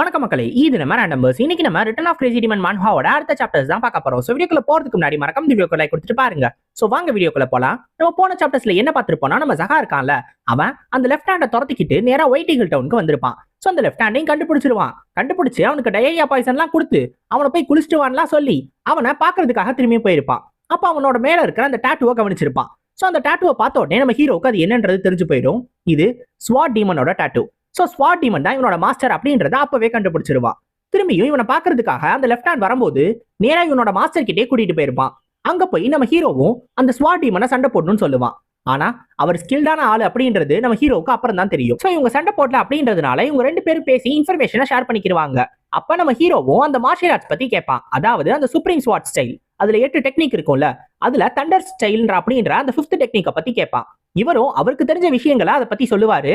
வணக்கம் மக்களே இது நம்ம நம்பர்ஸ் இன்னைக்கு நம்ம ரிட்டன் ஆஃப் கிரேசி டிமன் மான்ஹாவோட அடுத்த சாப்டர்ஸ் தான் பார்க்க போறோம். ஸோ வீடியோக்குள்ள போறதுக்கு முன்னாடி மறக்காம இந்த வீடியோக்கு லைக் கொடுத்துட்டு பாருங்க. ஸோ வாங்க வீடியோக்குள்ள போலாம். நம்ம போன சாப்டர்ஸ்ல என்ன பார்த்திருப்போம்னா நம்ம ஜகா இருக்கான்ல அவன் அந்த லெஃப்ட் ஹேண்டை துரத்திக்கிட்டு நேராக ஒயிட் ஈகிள் டவுனுக்கு வந்திருப்பான். ஸோ அந்த லெஃப்ட் ஹேண்டையும் கண்டுபிடிச்சிருவான். கண்டுபிடிச்சு அவனுக்கு டயரியா பாய்சன்லாம் கொடுத்து அவனை போய் குளிச்சுட்டுவான்லாம் சொல்லி அவனை பார்க்கறதுக்காக திரும்பி போயிருப்பான். அப்போ அவனோட மேல இருக்கிற அந்த டேட்டுவை கவனிச்சிருப்பான். ஸோ அந்த டேட்டுவை பார்த்த உடனே நம்ம ஹீரோவுக்கு அது என்னன்றது தெரிஞ்சு போயிடும். இது ஸ்வாட் டீமனோட டேட்டு ஸோ ஸ்வாட் டீமன் தான் இவனோட மாஸ்டர் அப்படின்றத அப்பவே கண்டுபிடிச்சிருவான் திரும்பியும் இவனை பார்க்கறதுக்காக அந்த லெஃப்ட் ஹேண்ட் வரும்போது நேரா இவனோட மாஸ்டர் கிட்டே கூட்டிட்டு போயிருப்பான். அங்க போய் நம்ம ஹீரோவும் அந்த ஸ்வாட் டீமனை சண்டை போடணும்னு சொல்லுவான். ஆனா அவர் ஸ்கில்டான ஆள் அப்படின்றது நம்ம ஹீரோவுக்கு அப்புறம் தான் தெரியும். ஸோ இவங்க சண்டை போடல அப்படின்றதுனால இவங்க ரெண்டு பேரும் பேசி இன்ஃபர்மேஷனை ஷேர் பண்ணிக்கிடுவாங்க அப்ப நம்ம ஹீரோவும் அந்த மார்ஷியல் ஆர்ட்ஸ் பத்தி கேட்பான். அதாவது அந்த சுப்ரீம் ஸ்வாட் ஸ்டைல் அதுல எட்டு டெக்னிக் இருக்கும்ல அதுல தண்டர் ஸ்டைல்ன்ற அப்படின்ற அந்த ஃபிஃப்த் டெக்னிக்கை பத்தி கேட்பான். இவரும் அவருக்கு தெரிஞ்ச விஷயங்களை அதை பத்தி சொல்லுவாரு.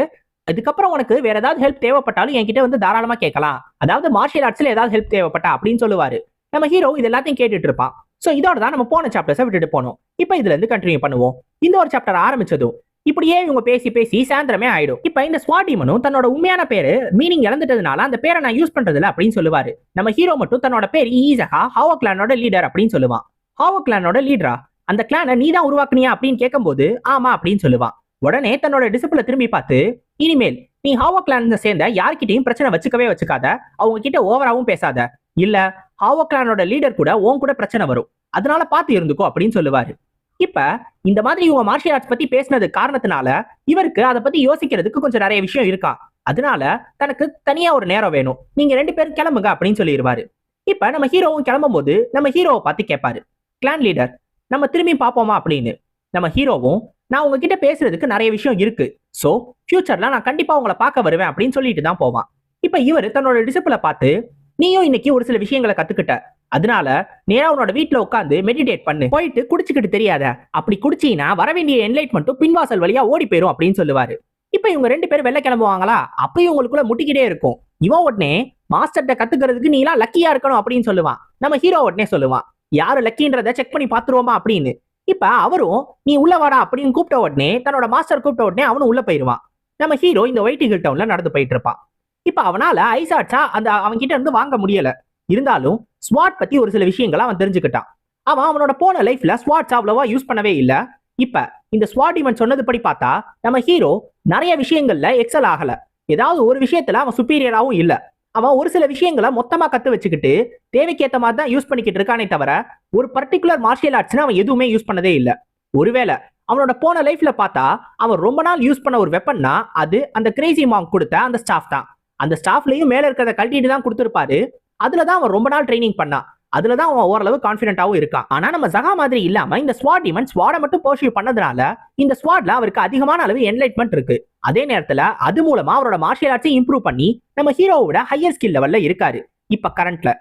இதுக்கப்புறம் உனக்கு வேற ஏதாவது ஹெல்ப் தேவைப்பட்டாலும் என்கிட்ட வந்து தாராளமா கேட்கலாம். அதாவது மார்ஷியல் ஆர்ட்ஸ்ல ஏதாவது ஹெல்ப் தேவைப்பட்டா அப்படின்னு சொல்லுவாரு. நம்ம ஹீரோ இது எல்லாத்தையும் கேட்டுட்டு இருப்பான். சோ இதோட தான் நம்ம போன சாப்டர்ஸை விட்டுட்டு போனோம். இப்போ இதுல இருந்து கண்டினியூ பண்ணுவோம். இந்த ஒரு சாப்டர் ஆரம்பிச்சதும் இப்படியே இவங்க பேசி பேசி சாயந்தரமே ஆயிடும். இப்ப இந்த ஸ்வாடிமனும் தன்னோட உண்மையான பேரு மீனிங் இழந்துட்டதுனால அந்த பேரை நான் யூஸ் பண்றதுல அப்படின்னு சொல்லுவாரு. நம்ம ஹீரோ மட்டும் தன்னோட பேர் ஈஸகா ஹாவோ கிளானோட லீடர் அப்படின்னு சொல்லுவான். ஹாவோ கிளானோட லீடரா அந்த கிளானை நீ தான் உருவாக்குனியா அப்படின்னு கேட்கும்போது ஆமா அப்படின்னு சொல்லுவான். உடனே தன்னோட டிசிப்ள திரும்பி பார்த்து இனிமேல் நீ ஹாவோ கிளான் சேர்ந்த யார்கிட்டையும் பிரச்சனை வச்சுக்கவே வச்சுக்காத. அவங்க கிட்ட ஓவராவும் பேசாத. இல்ல ஹாவோ கிளானோட லீடர் கூட உன் கூட பிரச்சனை வரும். அதனால பார்த்து இருந்துக்கோ அப்படின்னு சொல்லுவாரு. இப்ப இந்த மாதிரி இவங்க மார்ஷியல் ஆர்ட்ஸ் பத்தி பேசினது காரணத்தினால இவருக்கு அதை பத்தி யோசிக்கிறதுக்கு கொஞ்சம் நிறைய விஷயம் இருக்கா? அதனால தனக்கு தனியா ஒரு நேரம் வேணும். நீங்க ரெண்டு பேரும் கிளம்புங்க அப்படின்னு சொல்லிடுவாரு. இப்ப நம்ம ஹீரோவும் கிளம்பும் போது நம்ம ஹீரோவை பார்த்து கேட்பாரு. கிளான் லீடர் நம்ம திரும்பி பார்ப்போமா? அப்படின்னு. நம்ம ஹீரோவும் நான் உங்ககிட்ட பேசுறதுக்கு நிறைய விஷயம் இருக்கு. சோ ஃபியூச்சர்ல நான் கண்டிப்பா உங்களை பார்க்க வருவேன் அப்படின்னு சொல்லிட்டு தான் போவான். இப்ப இவர் தன்னோட டிசிப்ள பார்த்து நீயும் இன்னைக்கு ஒரு சில விஷயங்களை கத்துக்கிட்ட. அதனால நேரா உன்னோட வீட்டுல உட்காந்து மெடிடேட் பண்ணு. போயிட்டு குடிச்சுக்கிட்டு தெரியாத. அப்படி குடிச்சீங்கன்னா வர வேண்டிய என்லைட்மெண்ட்டும் பின்வாசல் வழியா ஓடி போயிரும் அப்படின்னு சொல்லுவாரு. இப்ப இவங்க ரெண்டு பேரும் வெளில கிளம்புவாங்களா? அப்பயும் உங்களுக்குள்ள முட்டிக்கிட்டே இருக்கும். இவன் உடனே மாஸ்டர்ட்ட கத்துக்கிறதுக்கு நீலாம் லக்கியா இருக்கணும் அப்படின்னு சொல்லுவான். நம்ம ஹீரோ உடனே சொல்லுவான். யாரு லக்கின்றத செக் பண்ணி பாத்துருவோமா அப்படின்னு. இப்ப அவரும் நீ உள்ள வாடா அப்படின்னு கூப்பிட்ட உடனே தன்னோட மாஸ்டர் கூப்பிட்ட உடனே அவனும் உள்ள போயிருவான். நம்ம ஹீரோ இந்த ஒயிட் ஹில் டவுன்ல நடந்து போயிட்டு இருப்பான். இப்ப அவனால ஐசாட்ஸா அந்த அவன் கிட்ட இருந்து வாங்க முடியல. இருந்தாலும் ஸ்வாட் பத்தி ஒரு சில விஷயங்களை அவன் தெரிஞ்சுக்கிட்டான். அவன் அவனோட போன லைஃப்ல ஸ்வாட்ஸ் அவ்வளவா யூஸ் பண்ணவே இல்ல. இப்ப இந்த ஸ்வாட் இவன் சொன்னது படி பார்த்தா நம்ம ஹீரோ நிறைய விஷயங்கள்ல எக்ஸல் ஆகல. ஏதாவது ஒரு விஷயத்துல அவன் சுப்பீரியராகவும் இல்லை. அவன் ஒரு சில விஷயங்களை மொத்தமா கத்து வச்சுக்கிட்டு தேவைக்கேத்த மாதிரி தான் யூஸ் பண்ணிக்கிட்டு இருக்கானே தவிர ஒரு பர்டிகுலர் மார்ஷியல் ஆர்ட்ஸ்னு அவன் எதுவுமே யூஸ் பண்ணதே இல்லை. ஒருவேளை அவனோட போன லைஃப்ல பார்த்தா அவன் ரொம்ப நாள் யூஸ் பண்ண ஒரு வெப்பன்னா அது அந்த கிரேசி மாங் கொடுத்த அந்த ஸ்டாஃப் தான். அந்த ஸ்டாஃப்லயும் மேல இருக்கிறத கழட்டிட்டு தான் கொடுத்துருப்பாரு. அதுல தான் அவன் ரொம்ப நாள் ட்ரைனிங் பண்ணான் அதுல தான் அவன் ஓரளவு கான்ஃபிடென்ட்டாகவும் இருக்கான். ஆனா நம்ம ஜகா மாதிரி இல்லாம இந்த ஸ்வாட் இவன் ஸ்வாடை மட்டும் பர்சியூ பண்ணதுனால இந்த ஸ்வாட்ல அவருக்கு அதிகமான அளவு என்லைட்மெண்ட் இருக்கு. அதே நேரத்துல அது மூலமா அவரோட மார்ஷியல் ஆர்ட்ஸை இம்ப்ரூவ் பண்ணி நம்ம ஹீரோவோட ஹையர் ஸ்கில் லெவல்ல இருக்காரு. இப்ப கரண்ட்ல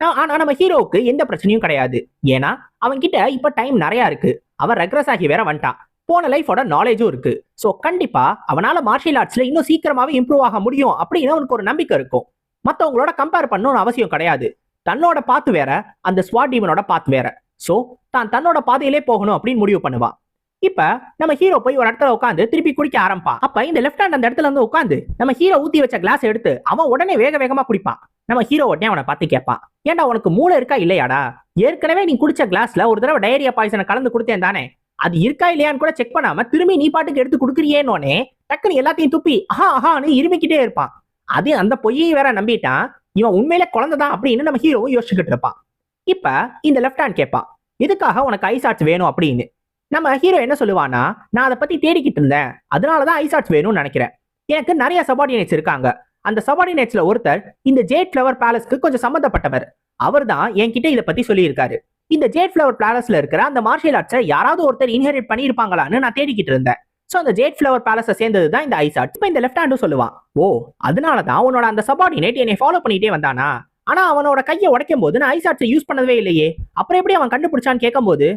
ஆனா நம்ம ஹீரோவுக்கு எந்த பிரச்சனையும் கிடையாது. ஏன்னா அவன் கிட்ட இப்ப டைம் நிறைய இருக்கு. அவன் ரெக்ரஸ் ஆகி வேற வந்துட்டான். போன லைஃபோட நாலேஜும் இருக்கு. சோ கண்டிப்பா அவனால மார்ஷியல் ஆர்ட்ஸ்ல இன்னும் சீக்கிரமாவே இம்ப்ரூவ் ஆக முடியும் அப்படின்னு அவனுக்கு ஒரு நம்பிக்கை இருக்கும். மத்தவங்களோட கம்பேர் பண்ணணும்னு அவசியம் கிடையாது. தன்னோட பாத்து வேற அந்த ஸ்வாட் டீமனோட பாத்து வேற. சோ தான் தன்னோட பாதையிலே போகணும் அப்படின்னு முடிவு பண்ணுவான். இப்ப நம்ம ஹீரோ போய் ஒரு இடத்துல உட்காந்து திருப்பி குடிக்க ஆரம்பிப்பான். அப்ப இந்த லெஃப்ட் ஹேண்ட் அந்த இடத்துல இருந்து உட்காந்து நம்ம ஹீரோ ஊத்தி வச்ச கிளாஸ் எடுத்து அவன் உடனே வேக வேகமா குடிப்பான். நம்ம ஹீரோ உடனே அவனை பார்த்து கேட்பான். ஏன்டா உனக்கு மூளை இருக்கா இல்லையாடா? ஏற்கனவே நீ குடிச்ச கிளாஸ்ல ஒரு தடவை டயரியா பாய்சனை கலந்து கொடுத்தேன் தானே. அது இருக்கா இல்லையான்னு கூட செக் பண்ணாம திரும்பி நீ பாட்டுக்கு எடுத்து குடுக்குறியேனோனே டக்குன்னு எல்லாத்தையும் துப்பி ஆஹா ஆஹான்னு இருமிக்கிட்டே இருப்பான். அதே அந்த பொய்யை வேற நம்பிட்டான். இவன் உண்மையில குழந்தைதான் அப்படின்னு நம்ம ஹீரோவும் யோசிச்சுக்கிட்டு இருப்பான். இப்ப இந்த லெஃப்ட் ஹேண்ட் கேட்பான். எதுக்காக உனக்கு ஐசாட்ஸ் வேணும் அப்படின்னு. நம்ம ஹீரோ என்ன சொல்லுவானா நான் அதை பத்தி தேடிக்கிட்டு இருந்தேன். அதனால தான் ஐசாட்ஸ் வேணும்னு நினைக்கிறேன். எனக்கு நிறைய சபார்டினேட்ஸ் இருக்காங்க. அந்த சபார்டினேட்ஸ்ல ஒருத்தர் இந்த ஜேட் ஃபிளவர் பேலஸ்க்கு கொஞ்சம் சம்மந்தப்பட்டவர் அவர் தான் என்கிட்ட இதை பத்தி சொல்லியிருக்காரு. இந்த ஜேட் ஃபிளவர் பேலஸ்ல இருக்கிற அந்த மார்ஷியல் ஆர்ட்ஸை யாராவது ஒருத்தர் இன்ஹெரிட் பண்ணியிருப்பாங்களான்னு நான் தேடிக்கிட்டு இருந்தேன். ஸோ அந்த ஜேட் ஃபிளவர் பேலஸை சேர்ந்தது தான் இந்த ஐசாட் இப்போ இந்த லெஃப்ட் ஹேண்டும் சொல்லுவான் ஓ அதனால தான் உன்னோட அந்த சபார்டினேட் என்னை ஃபாலோ பண்ணிட்டே வந்தானா? ஆனா அவனோட கையை உடைக்கும் போது நான் ஐசாட்ஸை யூஸ் பண்ணவே இல்லையே. அப்புறம் எப்படி அவன் கண்டுபிடிச்சான்னு கேட்கும்போது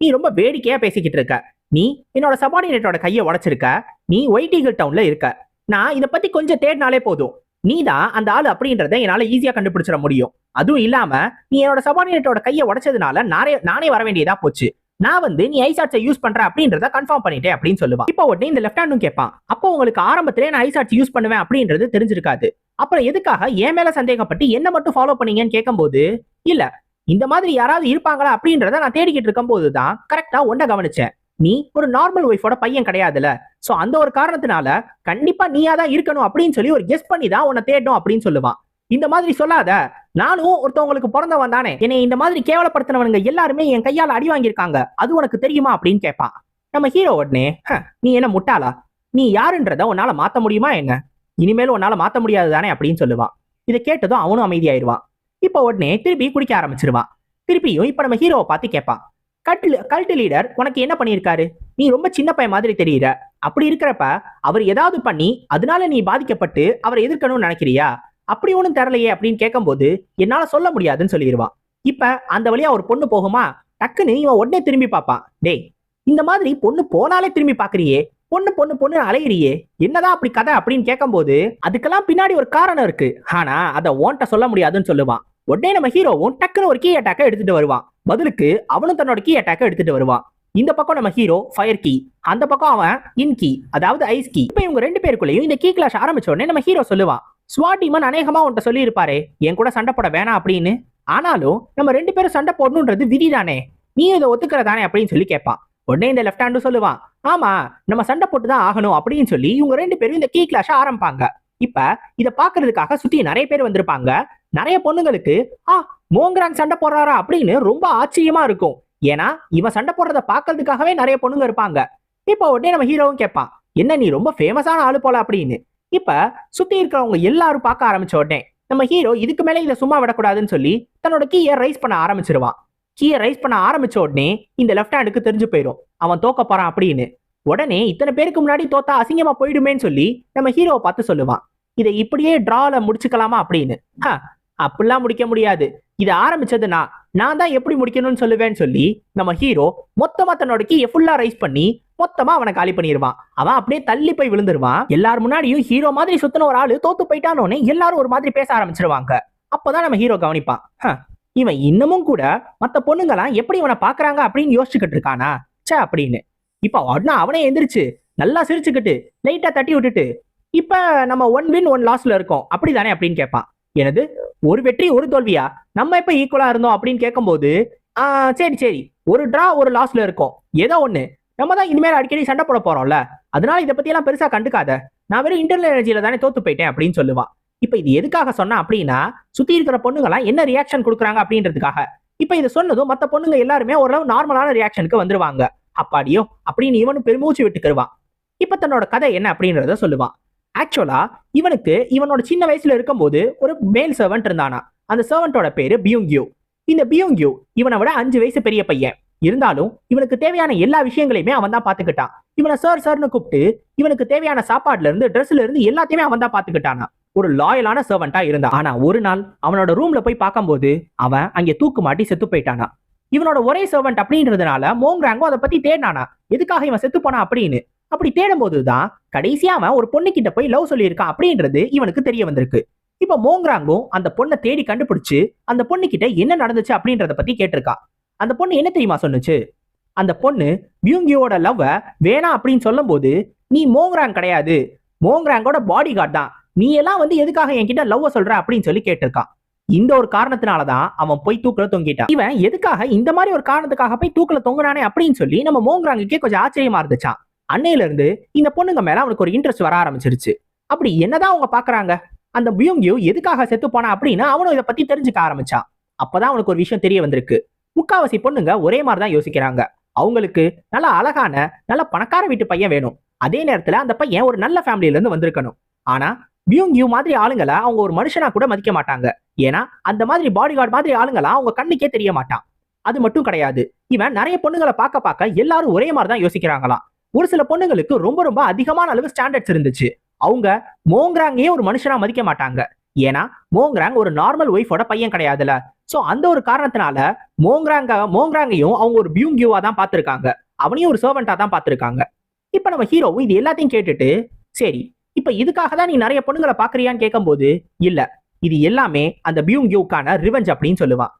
நீ ரொம்ப வேடிக்கையா பேசிக்கிட்டு இருக்க. நீ என்னோட சபார்டினேட்டோட கையை உடச்சிருக்க. நீ ஒயிட் ஈகிள் டவுன்ல இருக்க. நான் இதை பத்தி கொஞ்சம் தேடினாலே போதும். நீ தான் அந்த ஆள் அப்படின்றத என்னால ஈஸியா கண்டுபிடிச்சிட முடியும். அதுவும் இல்லாம நீ என்னோட சபார்டினேட்டோட கையை உடச்சதுனால நானே நானே வர வேண்டியதா போச்சு. நான் வந்து நீ ஐசாட்ஸை யூஸ் பண்ற அப்படின்றத கன்ஃபார்ம் பண்ணிட்டேன் அப்படின்னு சொல்லுவான். இப்போ உடனே இந்த லெஃப்ட் ஹேண்டும் கேட்பான். அப்போ உங்களுக்கு ஆரம்பத்திலே நான் ஐசாட்ஸ் யூஸ் பண்ணுவேன் அப்படின்றது தெரிஞ்சிருக்காது. அப்புறம் எதுக்காக என் மேல சந்தேகப்பட்டு என்ன மட்டும் ஃபாலோ பண்ணீங்கன்னு கேட்கும்போது இல்ல இந்த மாதிரி யாராவது இருப்பாங்களா அப்படின்றத நான் தேடிக்கிட்டு இருக்கும்போது தான் கரெக்டா ஒன்ன கவனிச்சேன். நீ ஒரு நார்மல் ஒய்ஃபோட பையன் கிடையாதுல. சோ அந்த ஒரு காரணத்தினால கண்டிப்பா நீயா தான் இருக்கணும் அப்படின்னு சொல்லி ஒரு கெஸ் பண்ணி தான் உன்னை தேடணும் அப்படின்னு சொல்லுவான். இந்த மாதிரி சொல்லாத. நானும் ஒருத்தவங்களுக்கு பிறந்தவன் தானே. என்னை இந்த மாதிரி கேவலப்படுத்தினவனுங்க எல்லாருமே என் கையால அடி வாங்கியிருக்காங்க. அது உனக்கு தெரியுமா அப்படின்னு கேட்பான். நம்ம ஹீரோ உடனே நீ என்ன முட்டாளா? நீ யாருன்றத உன்னால மாத்த முடியுமா என்ன? இனிமேல் உன்னால மாத்த முடியாது தானே? அப்படின்னு சொல்லுவான். இதை கேட்டதும் அவனும் அமைதியாயிருவான். இப்போ உடனே திருப்பி குடிக்க ஆரம்பிச்சிருவான் திருப்பியும் இப்ப நம்ம ஹீரோவை பார்த்து கேட்பான். கல்ட்டு கல்ட் லீடர் உனக்கு என்ன பண்ணியிருக்காரு? நீ ரொம்ப சின்ன பையன் மாதிரி தெரியுற. அப்படி இருக்கிறப்ப அவர் ஏதாவது பண்ணி அதனால நீ பாதிக்கப்பட்டு அவரை எதிர்க்கணும்னு நினைக்கிறியா? அப்படி ஒன்றும் தரலையே அப்படின்னு கேட்கும்போது என்னால சொல்ல முடியாதுன்னு சொல்லிடுவான் இப்ப அந்த வழியா ஒரு பொண்ணு போகுமா? டக்குன்னு இவன் உடனே திரும்பி பார்ப்பான். டேய் இந்த மாதிரி பொண்ணு போனாலே திரும்பி பாக்குறியே பொண்ணு பொண்ணு பொண்ணு அலையிறியே. என்னதான் அப்படி கதை? அப்படின்னு கேட்கும்போது அதுக்கெல்லாம் பின்னாடி ஒரு காரணம் இருக்கு. ஆனா அதை ஓன்ட்ட சொல்ல முடியாதுன்னு சொல்லுவான். உடனே நம்ம ஹீரோவும் டக்குன்னு ஒரு கீ அட்டாக்க எடுத்துட்டு வருவான். பதிலுக்கு அவனும் தன்னோட கீ அட்டாக்க எடுத்துட்டு வருவான். இந்த பக்கம் நம்ம ஹீரோ ஃபயர் கீ அந்த பக்கம் அவன் இன் கீ அதாவது ஐஸ் கீ இப்போ இவங்க ரெண்டு பேருக்குள்ளேயும் இந்த கீ கிளாஷ் ஆரம்பிச்ச உடனே நம்ம ஹீரோ சொல்லுவான் ஸ்வாட்டிமன் அநேகமா உன்ட்ட சொல்லி இருப்பாரு என் கூட சண்டை போட வேணாம் அப்படின்னு. ஆனாலும் நம்ம ரெண்டு பேரும் சண்டை போடணுன்றது விதி தானே நீ இதை ஒத்துக்கிறதானே அப்படின்னு சொல்லி கேட்பான். உடனே இந்த லெஃப்ட் ஹேண்டும் சொல்லுவான் ஆமா நம்ம சண்டை போட்டு தான் ஆகணும் அப்படின்னு சொல்லி இவங்க ரெண்டு பேரும் இந்த கீ கிளாஷ ஆரம்பிப்பாங்க. இப்ப இதை பாக்குறதுக்காக சுத்தி நிறைய பேர் வந்திருப்பாங்க. நிறைய பொண்ணுங்களுக்கு ஆ மோங்கராங் சண்டை போடுறாரா? அப்படின்னு ரொம்ப ஆச்சரியமா இருக்கும். ஏன்னா இவன் சண்டை போடுறத பாக்குறதுக்காகவே நிறைய பொண்ணுங்க இருப்பாங்க. இப்ப உடனே நம்ம ஹீரோவும் கேட்பான் என்ன நீ ரொம்ப ஃபேமஸான ஆளு போல அப்படின்னு. இப்ப சுத்தி இருக்கிறவங்க எல்லாரும் பார்க்க ஆரம்பிச்ச உடனே நம்ம ஹீரோ இதுக்கு மேல இதை சும்மா விடக்கூடாதுன்னு சொல்லி தன்னோட கீயை ரைஸ் பண்ண ஆரம்பிச்சிருவான். கீயை ரைஸ் பண்ண ஆரம்பிச்ச உடனே இந்த லெஃப்ட் ஹேண்டுக்கு தெரிஞ்சு போயிடும் அவன் தோக்க போறான் அப்படின்னு. உடனே இத்தனை பேருக்கு முன்னாடி தோத்தா அசிங்கமா போயிடுமேன்னு சொல்லி நம்ம ஹீரோவை பார்த்து சொல்லுவான். இதை இப்படியே டிரால முடிச்சுக்கலாமா அப்படின்னு. அப்படிலாம் முடிக்க முடியாது. இது ஆரம்பிச்சது நான் நான் தான் எப்படி முடிக்கணும்னு சொல்லுவேன்னு சொல்லி நம்ம ஹீரோ மொத்தமா தன்னோட கீயை ஃபுல்லா ரைஸ் பண்ணி மொத்தமா அவனை காலி பண்ணிடுவான் அவன் அப்படியே தள்ளி போய் விழுந்துருவான். எல்லார் முன்னாடியும் ஹீரோ மாதிரி சுத்தின ஒரு ஆளு தோத்து போயிட்டானோன்னு எல்லாரும் ஒரு மாதிரி பேச ஆரம்பிச்சிருவாங்க. அப்பதான் நம்ம ஹீரோ கவனிப்பான். இவன் இன்னமும் கூட மத்த பொண்ணுங்கலாம் எப்படி இவனை பாக்குறாங்க அப்படின்னு யோசிச்சுக்கிட்டு இருக்கானா? ச்சே அப்படின்னு. இப்ப உடனே அவனே எந்திரிச்சு நல்லா சிரிச்சுக்கிட்டு லைட்டா தட்டி விட்டுட்டு இப்ப நம்ம ஒன் வின் ஒன் லாஸ்ல இருக்கோம். அப்படிதானே அப்படின்னு கேட்பான். எனது ஒரு வெற்றி ஒரு தோல்வியா? நம்ம எப்ப ஈக்குவலா இருந்தோம் அப்படின்னு கேட்கும்போது சரி சரி. ஒரு டிரா ஒரு லாஸ்ல இருக்கும். ஏதோ ஒண்ணு. நம்ம தான் இனிமேல் அடிக்கடி சண்டை போட போறோம்ல. அதனால இதை பத்தி எல்லாம் பெருசா கண்டுக்காத. நான் வெறும் இன்டர்னல் எனர்ஜியில தானே தோத்து போயிட்டேன் அப்படின்னு சொல்லுவான் இப்ப இது எதுக்காக சொன்னா அப்படின்னா சுத்தி இருக்கிற பொண்ணுங்களாம் என்ன ரியாக்ஷன் கொடுக்குறாங்க அப்படின்றதுக்காக. இப்ப இது சொன்னதும் மத்த பொண்ணுங்க எல்லாருமே ஓரளவு நார்மலான ரியாக்ஷனுக்கு வந்துருவாங்க. அப்பாடியோ அப்படின்னு இவனும் பெருமூச்சு விட்டுக்கிருவான். இப்ப தன்னோட கதை என்ன அப்படின்றத சொல்லுவான். ஆக்சுவலா இவனுக்கு இவனோட சின்ன வயசுல இருக்கும்போது ஒரு மேல் சர்வன்ட் இருந்தானா. அந்த சர்வன்ட்டோட பேரு பியூங்கியூ இந்த பியூங்கியூ இவனை விட அஞ்சு வயசு பெரிய பையன். இருந்தாலும் இவனுக்கு தேவையான எல்லா விஷயங்களையுமே அவன் தான் பாத்துக்கிட்டான் இவனை சார் சார்னு கூப்பிட்டு இவனுக்கு தேவையான சாப்பாடுல இருந்து ட்ரெஸ்ல இருந்து எல்லாத்தையுமே அவன் தான் பாத்துக்கிட்டானா ஒரு லாயலான சர்வெண்டா இருந்தான். ஆனா ஒரு நாள் அவனோட ரூம்ல போய் பார்க்கும்போது அவன் அங்கே தூக்கு மாட்டி செத்து போயிட்டானா. இவனோட ஒரே சர்வெண்ட் அப்படின்றதுனால மோங்ராங்கோ அதை பத்தி தேடினானா. எதுக்காக இவன் செத்து போனா அப்படின்னு. அப்படி தேடும் போதுதான் கடைசியா அவன் ஒரு பொண்ணு கிட்ட போய் லவ் சொல்லியிருக்கான் அப்படின்றது இவனுக்கு தெரிய வந்திருக்கு. இப்ப மோங்ராங்கும் அந்த பொண்ணை தேடி கண்டுபிடிச்சு அந்த பொண்ணு கிட்ட என்ன நடந்துச்சு அப்படின்றத பத்தி கேட்டிருக்கா. அந்த பொண்ணு என்ன தெரியுமா சொன்னுச்சு? அந்த பொண்ணு பியூங்கியோட லவ்வ வேணாம் அப்படின்னு சொல்லும் போது நீ மோங்ராங் கிடையாது. மோங்ராங்கோட பாடி கார்டு தான். நீ எல்லாம் வந்து எதுக்காக என்கிட்ட லவ்வ சொல்ற? அப்படின்னு சொல்லி கேட்டிருக்கான் இந்த ஒரு காரணத்தினாலதான் அவன் போய் தூக்கல தொங்கிட்டான். இவன் எதுக்காக இந்த மாதிரி ஒரு காரணத்துக்காக போய் தூக்கல தொங்குனானே அப்படின்னு சொல்லி நம்ம மோங்ராங்குக்கே கொஞ்சம் ஆச்சரியமா இருந்துச்சான் அன்னையில இருந்து இந்த பொண்ணுங்க மேல அவனுக்கு ஒரு இன்ட்ரெஸ்ட் வர ஆரம்பிச்சிருச்சு. அப்படி என்னதான் அவங்க பாக்குறாங்க? அந்த பியூங்கியூ எதுக்காக செத்து போனா அப்படின்னு அவனும் இதை பத்தி தெரிஞ்சுக்க ஆரம்பிச்சான் அப்பதான் அவனுக்கு ஒரு விஷயம் தெரிய வந்திருக்கு. முக்காவாசி பொண்ணுங்க ஒரே மாதிரி தான் யோசிக்கிறாங்க. அவங்களுக்கு நல்ல அழகான நல்ல பணக்கார வீட்டு பையன் வேணும். அதே நேரத்துல அந்த பையன் ஒரு நல்ல ஃபேமிலில இருந்து வந்திருக்கணும். ஆனா பியூங்கியூ மாதிரி ஆளுங்களை அவங்க ஒரு மனுஷனா கூட மதிக்க மாட்டாங்க. ஏன்னா அந்த மாதிரி பாடி கார்டு மாதிரி ஆளுங்களா அவங்க கண்ணுக்கே தெரிய மாட்டான். அது மட்டும் கிடையாது. இவன் நிறைய பொண்ணுங்களை பார்க்க பார்க்க எல்லாரும் ஒரே மாதிரி தான் யோசிக்கிறாங்களாம். ஒரு சில பொண்ணுங்களுக்கு ரொம்ப ரொம்ப அதிகமான அளவு ஸ்டாண்டர்ட்ஸ் இருந்துச்சு. அவங்க மோங்ராங்கையே ஒரு மனுஷனா மதிக்க மாட்டாங்க. ஏன்னா மோங்ராங் ஒரு நார்மல் ஒய்ஃபோட பையன் கிடையாதுல. சோ அந்த ஒரு காரணத்தினால மோங்ராங்க மோங்ராங்கையும் அவங்க ஒரு பியூங்கியூவா தான் பார்த்திருக்காங்க. அவனையும் ஒரு சர்வெண்டா தான் பார்த்திருக்காங்க. இப்ப நம்ம ஹீரோவும் இது எல்லாத்தையும் கேட்டுட்டு சரி இப்ப இதுக்காக தான் நீ நிறைய பொண்ணுங்களை பாக்குறியான்னு கேட்கும்போது இல்ல இது எல்லாமே அந்த பியூங்கியூக்கான ரிவெஞ்ச் அப்படின்னு சொல்லுவான்.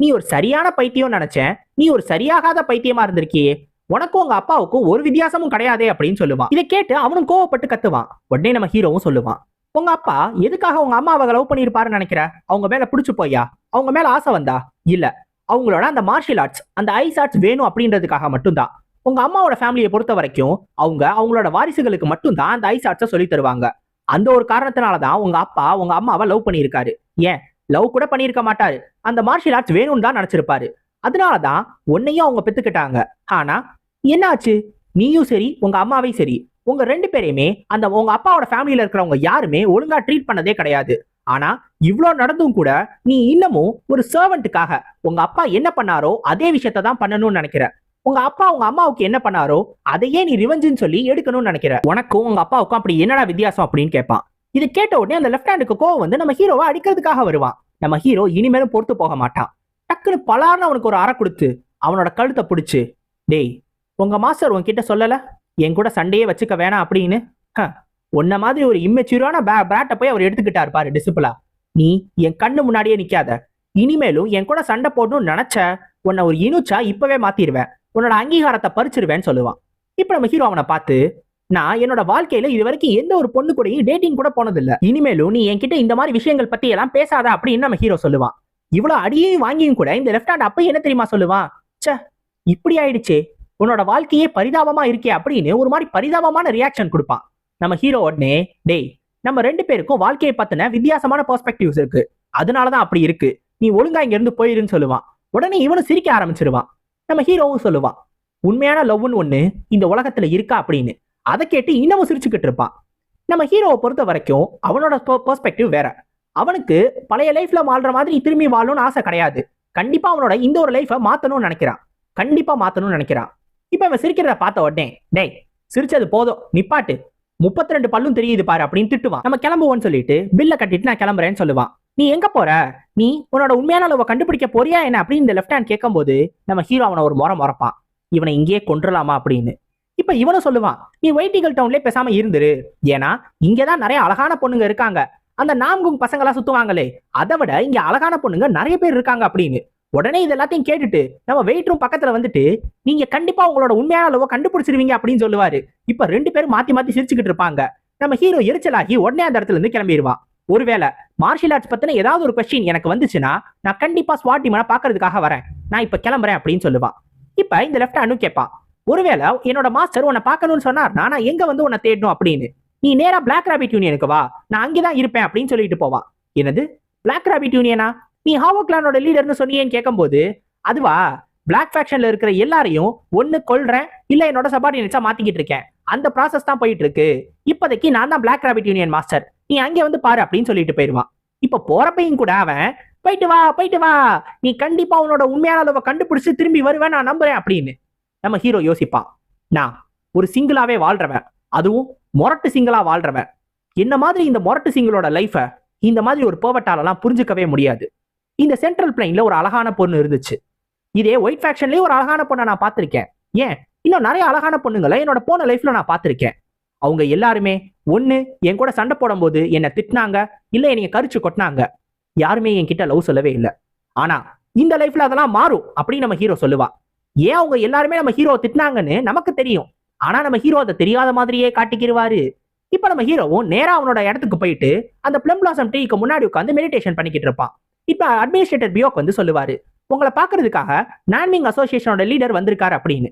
நீ ஒரு சரியான பைத்தியம் நினைச்சேன் நீ ஒரு சரியாகாத பைத்தியமா இருந்திருக்கியே உனக்கும் உங்க அப்பாவுக்கும் ஒரு வித்தியாசமும் கிடையாதே அப்படின்னு சொல்லுவான். இதை கேட்டு அவனும் கோவப்பட்டு கத்துவான். உடனே நம்ம ஹீரோவும் சொல்லுவான். உங்க அப்பா எதுக்காக உங்க அம்மாவை லவ் பண்ணியிருப்பாருன்னு நினைக்கிற? அவங்க மேல பிடிச்சு போயா அவங்க மேல ஆசை வந்தா? இல்ல. அவங்களோட அந்த மார்ஷியல் ஆர்ட்ஸ் அந்த ஐஸ் ஆர்ட்ஸ் வேணும் அப்படின்றதுக்காக மட்டும்தான். உங்க அம்மாவோட ஃபேமிலியை பொறுத்த வரைக்கும் அவங்க அவங்களோட வாரிசுகளுக்கு மட்டும்தான் அந்த ஐஸ் ஆர்ட்ஸை சொல்லி தருவாங்க. அந்த ஒரு காரணத்தினால தான் உங்க அப்பா உங்க அம்மாவை லவ் பண்ணியிருக்காரு. ஏன்? லவ் கூட பண்ணியிருக்க மாட்டாரு. அந்த மார்ஷியல் ஆர்ட்ஸ் வேணும்னு தான் நினைச்சிருப்பாரு. அதனால தான் உன்னையும் அவங்க பெத்துக்கிட்டாங்க. ஆனா என்னாச்சு? நீயும் சரி உங்க அம்மாவையும் சரி. உங்க ரெண்டு பேரையுமே அந்த உங்க அப்பாவோட ஃபேமிலியில இருக்கிறவங்க யாருமே ஒழுங்கா ட்ரீட் பண்ணதே கிடையாது. ஆனா இவ்வளோ நடந்தும் கூட நீ இன்னமும் ஒரு சர்வெண்ட்டுக்காக உங்க அப்பா என்ன பண்ணாரோ அதே விஷயத்த தான் பண்ணணும்னு நினைக்கிற. உங்க அப்பா உங்க அம்மாவுக்கு என்ன பண்ணாரோ அதையே நீ ரிவெஞ்சுன்னு சொல்லி எடுக்கணும்னு நினைக்கிற. உனக்கும் உங்க அப்பாவுக்கும் அப்படி என்னடா வித்தியாசம் அப்படின்னு கேட்பான். இது கேட்ட உடனே அந்த லெஃப்ட் ஹேண்டுக்கு கோவம் வந்து நம்ம ஹீரோவை அடிக்கிறதுக்காக வருவான். நம்ம ஹீரோ இனிமேலும் பொறுத்து போக மாட்டான். டக்குன்னு பலார்னு அவனுக்கு ஒரு அறை கொடுத்து அவனோட கழுத்தை பிடிச்சு டேய் உங்க மாஸ்டர் உன்கிட்ட சொல்லல? என் கூட சண்டையே வச்சுக்க வேணாம் அப்படின்னு? ஹ, உன்ன மாதிரி ஒரு இம்மெச்சூரான பேட்டை போய் அவர் எடுத்துக்கிட்டாரு பாரு டிசிப்ளா நீ என் கண்ணு முன்னாடியே நிக்காத. இனிமேலும் என் கூட சண்டை போடணும்னு நினைச்ச உன்னை ஒரு இனுச்சா இப்பவே மாற்றிடுவேன் உன்னோட அங்கீகாரத்தை பறிச்சிருவேன்னு சொல்லுவான். இப்ப நம்ம ஹீரோ அவனை பார்த்து நான் என்னோட வாழ்க்கையில இது வரைக்கும் எந்த ஒரு பொண்ணு கூடயும் டேட்டிங் கூட போனதில்ல. இனிமேலும் நீ என்கிட்ட இந்த மாதிரி விஷயங்கள் பத்தி எல்லாம் பேசாத அப்படின்னு நம்ம ஹீரோ சொல்லுவான். இவ்வளவு அடியையும் வாங்கியும் கூட இந்த லெஃப்ட் ஹேண்ட் அப்ப என்ன தெரியுமா சொல்லுவான்? ச்சே இப்படி ஆயிடுச்சே. உன்னோட வாழ்க்கையே பரிதாபமா இருக்கே அப்படின்னு ஒரு மாதிரி பரிதாபமான ரியாக்ஷன் கொடுப்பான் நம்ம ஹீரோ உடனே டேய் நம்ம ரெண்டு பேருக்கும் வாழ்க்கையை பத்தின வித்தியாசமான பெர்ஸ்பெக்டிவ்ஸ் இருக்கு. அதனாலதான் அப்படி இருக்கு. நீ ஒழுங்கா இங்க இருந்து போயிருன்னு சொல்லுவான். உடனே இவனும் சிரிக்க ஆரம்பிச்சிருவான். நம்ம ஹீரோவும் சொல்லுவான். உண்மையான லவ்னு ஒண்ணு இந்த உலகத்துல இருக்கா அப்படின்னு. அதை கேட்டு இன்னமும் சிரிச்சுக்கிட்டு இருப்பான். நம்ம ஹீரோவை பொறுத்த வரைக்கும் அவனோட பெர்ஸ்பெக்டிவ் வேற. அவனுக்கு பழைய லைஃப்ல வாழ்ற மாதிரி திரும்பி வாழணும்னு ஆசை கிடையாது. கண்டிப்பா அவனோட இந்த ஒரு லைஃபை மாத்தணும்னு நினைக்கிறான். கண்டிப்பா மாத்தணும்னு நினைக்கிறான். இப்ப இவன் சிரிக்கிறத பார்த்த உடனே டேய் சிரிச்சது போதும். நிப்பாட்டு முப்பத்தி ரெண்டு பல்லும் தெரியுது பாரு அப்படின்னு திட்டுவான். நம்ம கிளம்புவோம்னு சொல்லிட்டு பில்ல கட்டிட்டு நான் கிளம்புறேன்னு சொல்லுவான். நீ எங்க போற? நீ உன்னோட உண்மையான அளவை கண்டுபிடிக்க போறியா என்ன? அப்படின்னு இந்த லெஃப்ட் ஹேண்ட் கேட்கும்போது நம்ம ஹீரோ அவனை ஒரு முறை முறப்பான். இவனை இங்கேயே கொன்றலாமா? அப்படின்னு. இப்ப இவனும் சொல்லுவான் நீ ஒயிட்டிகல் டவுன்லயே பேசாம இருந்துரு. ஏன்னா இங்கதான் நிறைய அழகான பொண்ணுங்க இருக்காங்க. அந்த நாம்குங் பசங்களா சுத்துவாங்களே. அதை விட இங்க அழகான பொண்ணுங்க நிறைய பேர் இருக்காங்க அப்படின்னு. உடனே இது எல்லாத்தையும் கேட்டுட்டு நம்ம வெயிட் ரூம் பக்கத்துல வந்துட்டு நீங்க கண்டிப்பா உங்களோட உண்மையான அளவோ கண்டுபிடிச்சிருவீங்க அப்படின்னு சொல்லுவாரு. இப்ப ரெண்டு பேரும் மாத்தி மாத்தி சிரிச்சுக்கிட்டு இருப்பாங்க. நம்ம ஹீரோ எரிச்சலாகி உடனே அந்த இடத்துல இருந்து கிளம்பிடுவான் ஒருவேளை மார்ஷியல் ஆர்ட்ஸ் பத்தின ஏதாவது ஒரு கொஸ்டின் எனக்கு வந்துச்சுன்னா நான் கண்டிப்பா ஸ்வாட் டீமனை பாக்குறதுக்காக வரேன். நான் இப்ப கிளம்புறேன் அப்படின்னு சொல்லுவான். இப்ப இந்த லெஃப்ட் அனு கேட்பான். ஒருவேளை என்னோட மாஸ்டர் உன்னை பார்க்கணும்னு சொன்னார் நான் எங்க வந்து உன்னை தேடணும் அப்படின்னு. நீ நேரா பிளாக் ராபிட் யூனியனுக்கு வா. நான் அங்கேதான் இருப்பேன் அப்படின்னு சொல்லிட்டு போவான். என்னது? பிளாக் ராபிட் யூனியனா நீ ஹாவோ கிளானோட லீடர்னு சொன்னியேன்னு கேட்கும்போது அதுவா? பிளாக் ஃபேக்ஷன்ல இருக்கிற எல்லாரையும் ஒன்னு கொள்றேன் இல்ல என்னோட சபார்டினேட்ஸா மாத்திக்கிட்டு இருக்கேன். அந்த ப்ராசஸ் தான் போயிட்டு இருக்கு. இப்போதைக்கு நான் தான் பிளாக் ராபிட் யூனியன் மாஸ்டர் நீ அங்கே வந்து பாரு அப்படின்னு சொல்லிட்டு போயிடுவான். இப்ப போறப்பையும் கூட அவன் போயிட்டு வா போயிட்டு வா. நீ கண்டிப்பா உன்னோட உண்மையான அளவை கண்டுபிடிச்சு திரும்பி வருவேன் நான் நம்புறேன் அப்படின்னு நம்ம ஹீரோ யோசிப்பான். நான் ஒரு சிங்கிளாவே வாழ்றவன். அதுவும் மொரட்டு சிங்கிளா வாழ்றவன். என்ன மாதிரி இந்த மொரட்டு சிங்கிளோட லைஃபை இந்த மாதிரி ஒரு பேவட்டாலெல்லாம் புரிஞ்சுக்கவே முடியாது. இந்த சென்ட்ரல் பிளைன்ல ஒரு அழகான பொண்ணு இருந்துச்சு. இதே ஒயிட் ஃபேக்ஷன்லயே ஒரு அழகான பொண்ணை நான் பார்த்திருக்கேன். ஏன்? இன்னும் நிறைய அழகான பொண்ணுங்களை என்னோட போன லைஃப்ல நான் பார்த்திருக்கேன். அவங்க எல்லாருமே ஒண்ணு என் கூட சண்டை போடும்போது என்னை திட்டினாங்க இல்ல என்னைய கரிச்சு கொட்டினாங்க. யாருமே என்கிட்ட லவ் சொல்லவே இல்லை. ஆனா இந்த லைஃப்ல அதெல்லாம் மாறும் அப்படின்னு நம்ம ஹீரோ சொல்லுவா. ஏன் அவங்க எல்லாருமே நம்ம ஹீரோ திட்டினாங்கன்னு நமக்கு தெரியும். ஆனா நம்ம ஹீரோ அதை தெரியாத மாதிரியே காட்டிக்கிருவாரு. இப்ப நம்ம ஹீரோவும் நேரா அவனோட இடத்துக்கு போயிட்டு அந்த பிளம் பிளாசம் டீக்கு முன்னாடி உட்காந்து மெடிடேஷன் பண்ணிக்கிட்டு இருப்பான். இப்ப அட்மினிஸ்ட்ரேட்டர் பியோக் வந்து சொல்லுவாரு உங்களை பாக்குறதுக்காக நான்மிங் அசோசியேஷனோட லீடர் வந்திருக்காரு அப்படின்னு.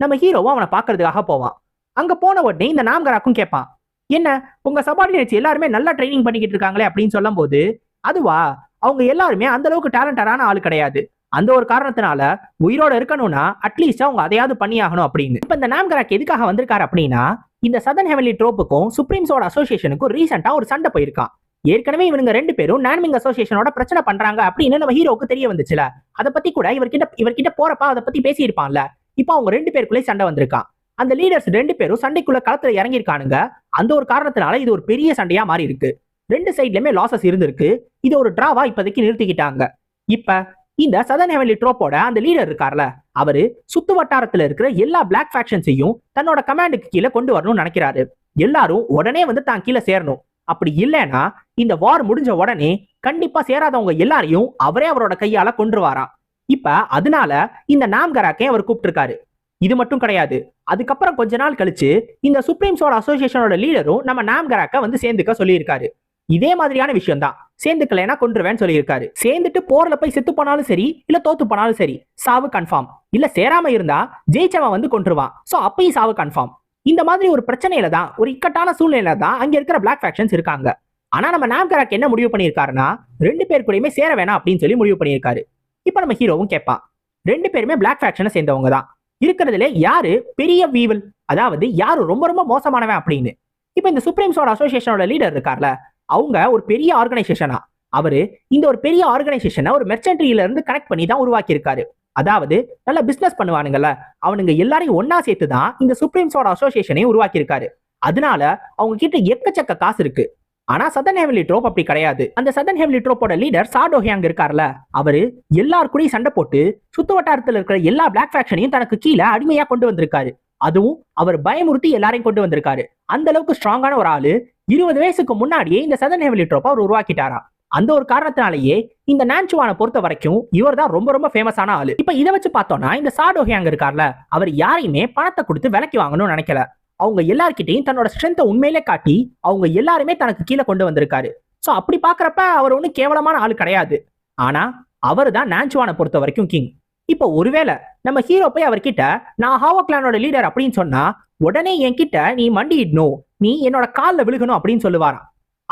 நம்ம ஹீரோவும் அவனை பாக்குறதுக்காக போவான். அங்க போன உடனே இந்த நாம்கராக்கும் கேட்பான் என்ன உங்க சபார்டினேட்ஸ் எல்லாருமே நல்லா ட்ரைனிங் பண்ணிக்கிட்டு இருக்காங்களே? அப்படின்னு சொல்லும் போது அதுவா அவங்க எல்லாருமே அந்த அளவுக்கு டேலண்டடான ஆள் கிடையாது. அந்த ஒரு காரணத்தினால உயிரோட இருக்கணும்னா அட்லீஸ்ட் அவங்க அதையாவது பண்ணியாகணும் அப்படின்னு. இப்ப இந்த நாம்கராக் எதுக்காக வந்திருக்காரு அப்படின்னா இந்த சதன் ஹெவன்லி ட்ரோப்புக்கும் சுப்ரீம்ஸோட அசோசியேஷனுக்கும் ரீசெண்டாக ஒரு சண்டை போயிருக்கான். ஏற்கனவே இவனுங்க ரெண்டு பேரும் நான்மிங் அசோசியேஷனோட பிரச்சனை பண்றாங்க அப்படின்னு நம்ம ஹீரோக்கு தெரிய வந்துச்சுல. அதை பத்தி கூட இவர்கிட்ட இவர்கிட்ட போறப்ப அதை பத்தி பேசியிருப்பான்ல. இப்போ அவங்க ரெண்டு பேருக்குள்ளே சண்டை வந்திருக்கான். அந்த லீடர்ஸ் ரெண்டு பேரும் சண்டைக்குள்ள களத்துல இறங்கியிருக்கானுங்க. அந்த ஒரு காரணத்தினால இது ஒரு பெரிய சண்டையா மாறி இருக்கு ரெண்டு சைட்லயுமே லாசஸ் இருந்திருக்கு. இது ஒரு டிராவா இப்போதைக்கு நிறுத்திக்கிட்டாங்க. இப்ப இந்த சதன் ஹெவன்லி ட்ரோப்போட அந்த லீடர் இருக்கார்ல அவரு சுத்து வட்டாரத்துல இருக்கிற எல்லா பிளாக் ஃபேக்ஷன்ஸையும் தன்னோட கமாண்டுக்கு கீழே கொண்டு வரணும்னு நினைக்கிறாரு. எல்லாரும் உடனே வந்து தான் கீழே சேரணும். அப்படி இல்லைன்னா இந்த வார் முடிஞ்ச உடனே கண்டிப்பா சேராதவங்க எல்லாரையும் அவரே அவரோட கையால கொன்றுவாரா இப்ப அதனால இந்த நாம்கராக்கே அவர் கூப்பிட்டிருக்காரு. இது மட்டும் கிடையாது. அதுக்கப்புறம் கொஞ்ச நாள் கழிச்சு இந்த சுப்ரீம்ஸோட அசோசியேஷனோட லீடரும் நம்ம நாம்கராக்க வந்து சேர்ந்துக்க சொல்லியிருக்காரு. இதே மாதிரியான விஷயம் தான் சேர்ந்துக்கலைன்னா கொன்றுவேன்னு சொல்லியிருக்காரு. சேர்ந்துட்டு போர்ல போய் செத்து போனாலும் சரி இல்ல தோத்து போனாலும் சரி சாவு கன்ஃபார்ம் இல்ல சேராம இருந்தா ஜெயிச்சவன் வந்து கொன்றுவான். சோ அப்பயும் சாவு கன்ஃபார்ம் இந்த மாதிரி ஒரு பிரச்சனையில தான் ஒரு இக்கட்டான சூழ்நிலையில தான் அங்க இருக்கிற பிளாக் ஃபேக்ஷன்ஸ் இருக்காங்க. ஆனா நம்ம நாம்கராக் என்ன முடிவு பண்ணியிருக்காருன்னா ரெண்டு பேர் கூடயுமே சேர வேணாம் அப்படின்னு சொல்லி முடிவு பண்ணியிருக்காரு. இப்ப நம்ம ஹீரோவும் கேட்பான். ரெண்டு பேருமே பிளாக் ஃபேக்ஷனை சேர்ந்தவங்க தான். இருக்கிறதுல யாரு? பெரிய வீவல் அதாவது யாரு ரொம்ப ரொம்ப மோசமானவன் அப்படின்னு. இப்ப இந்த சுப்ரீம்ஸோட அசோசியேஷனோட லீடர் இருக்கார்ல அவங்க ஒரு பெரிய ஆர்கனைசேஷனா அவரு இந்த ஒரு பெரிய ஆர்கனைசேஷனை ஒரு மெர்ச்சன்ட்ரியில இருந்து கனெக்ட் பண்ணி தான் உருவாக்கி இருக்காரு அதாவது நல்ல பிசினஸ் பண்ணுவானுங்கல்ல அவனுங்க எல்லாரையும் ஒன்னா சேர்த்து தான் இந்த சுப்ரீம் சோட் அசோசியேஷனையும் உருவாக்கி இருக்காரு அதனால அவங்க கிட்ட எக்கச்சக்க காசு இருக்கு. ஆனா சதன் ஹெவன்லி ட்ரோப் அப்படி கிடையாது. அந்த சதன் ஹெவன்லி ட்ரோப்போட லீடர் சாடோஹியாங் இருக்கார்ல அவரு எல்லார் கூடயும் சண்டை போட்டு சுத்து வட்டாரத்தில் இருக்கிற எல்லா பிளாக் ஃபேக்ஷனையும் தனக்கு கீழே அடிமையா கொண்டு வந்திருக்காரு. அதுவும் அவர் பயமுறுத்தி எல்லாரையும் கொண்டு வந்திருக்காரு. அந்த அளவுக்கு ஸ்ட்ராங்கான ஒரு ஆளு இருபது வயசுக்கு முன்னாடியே இந்த சதன் ஹெவன்லி ட்ரோப்பை அவர் உருவாக்கிட்டாரா அந்த ஒரு காரணத்தினாலேயே இந்த நான்சுவானை பொறுத்த வரைக்கும் இவர் தான் ரொம்ப ரொம்ப ஃபேமஸான ஆளு. இப்ப இதை வச்சு பார்த்தோம்னா இந்த சாடோஹியாங் இருக்கார்ல அவர் யாரையுமே பணத்தை கொடுத்து விலைக்கு வாங்கணும்னு நினைக்கல. அவங்க எல்லார்கிட்டையும் தன்னோட ஸ்ட்ரென்த்தை உண்மையிலே காட்டி அவங்க எல்லாருமே தனக்கு கீழே கொண்டு வந்திருக்காரு. சோ அப்படி பாக்குறப்ப அவர் ஒன்றும் கேவலமான ஆள் கிடையாது. ஆனா அவர் தான் நான்சுவானை பொறுத்த வரைக்கும் கிங் இப்போ ஒருவேளை நம்ம ஹீரோ போய் அவர்கிட்ட நான் ஹாவோ கிளானோட லீடர் அப்படின்னு சொன்னா உடனே என்கிட்ட நீ மண்டிடணும் நீ என்னோட காலில் விழுகணும் அப்படின்னு சொல்லுவாராம்.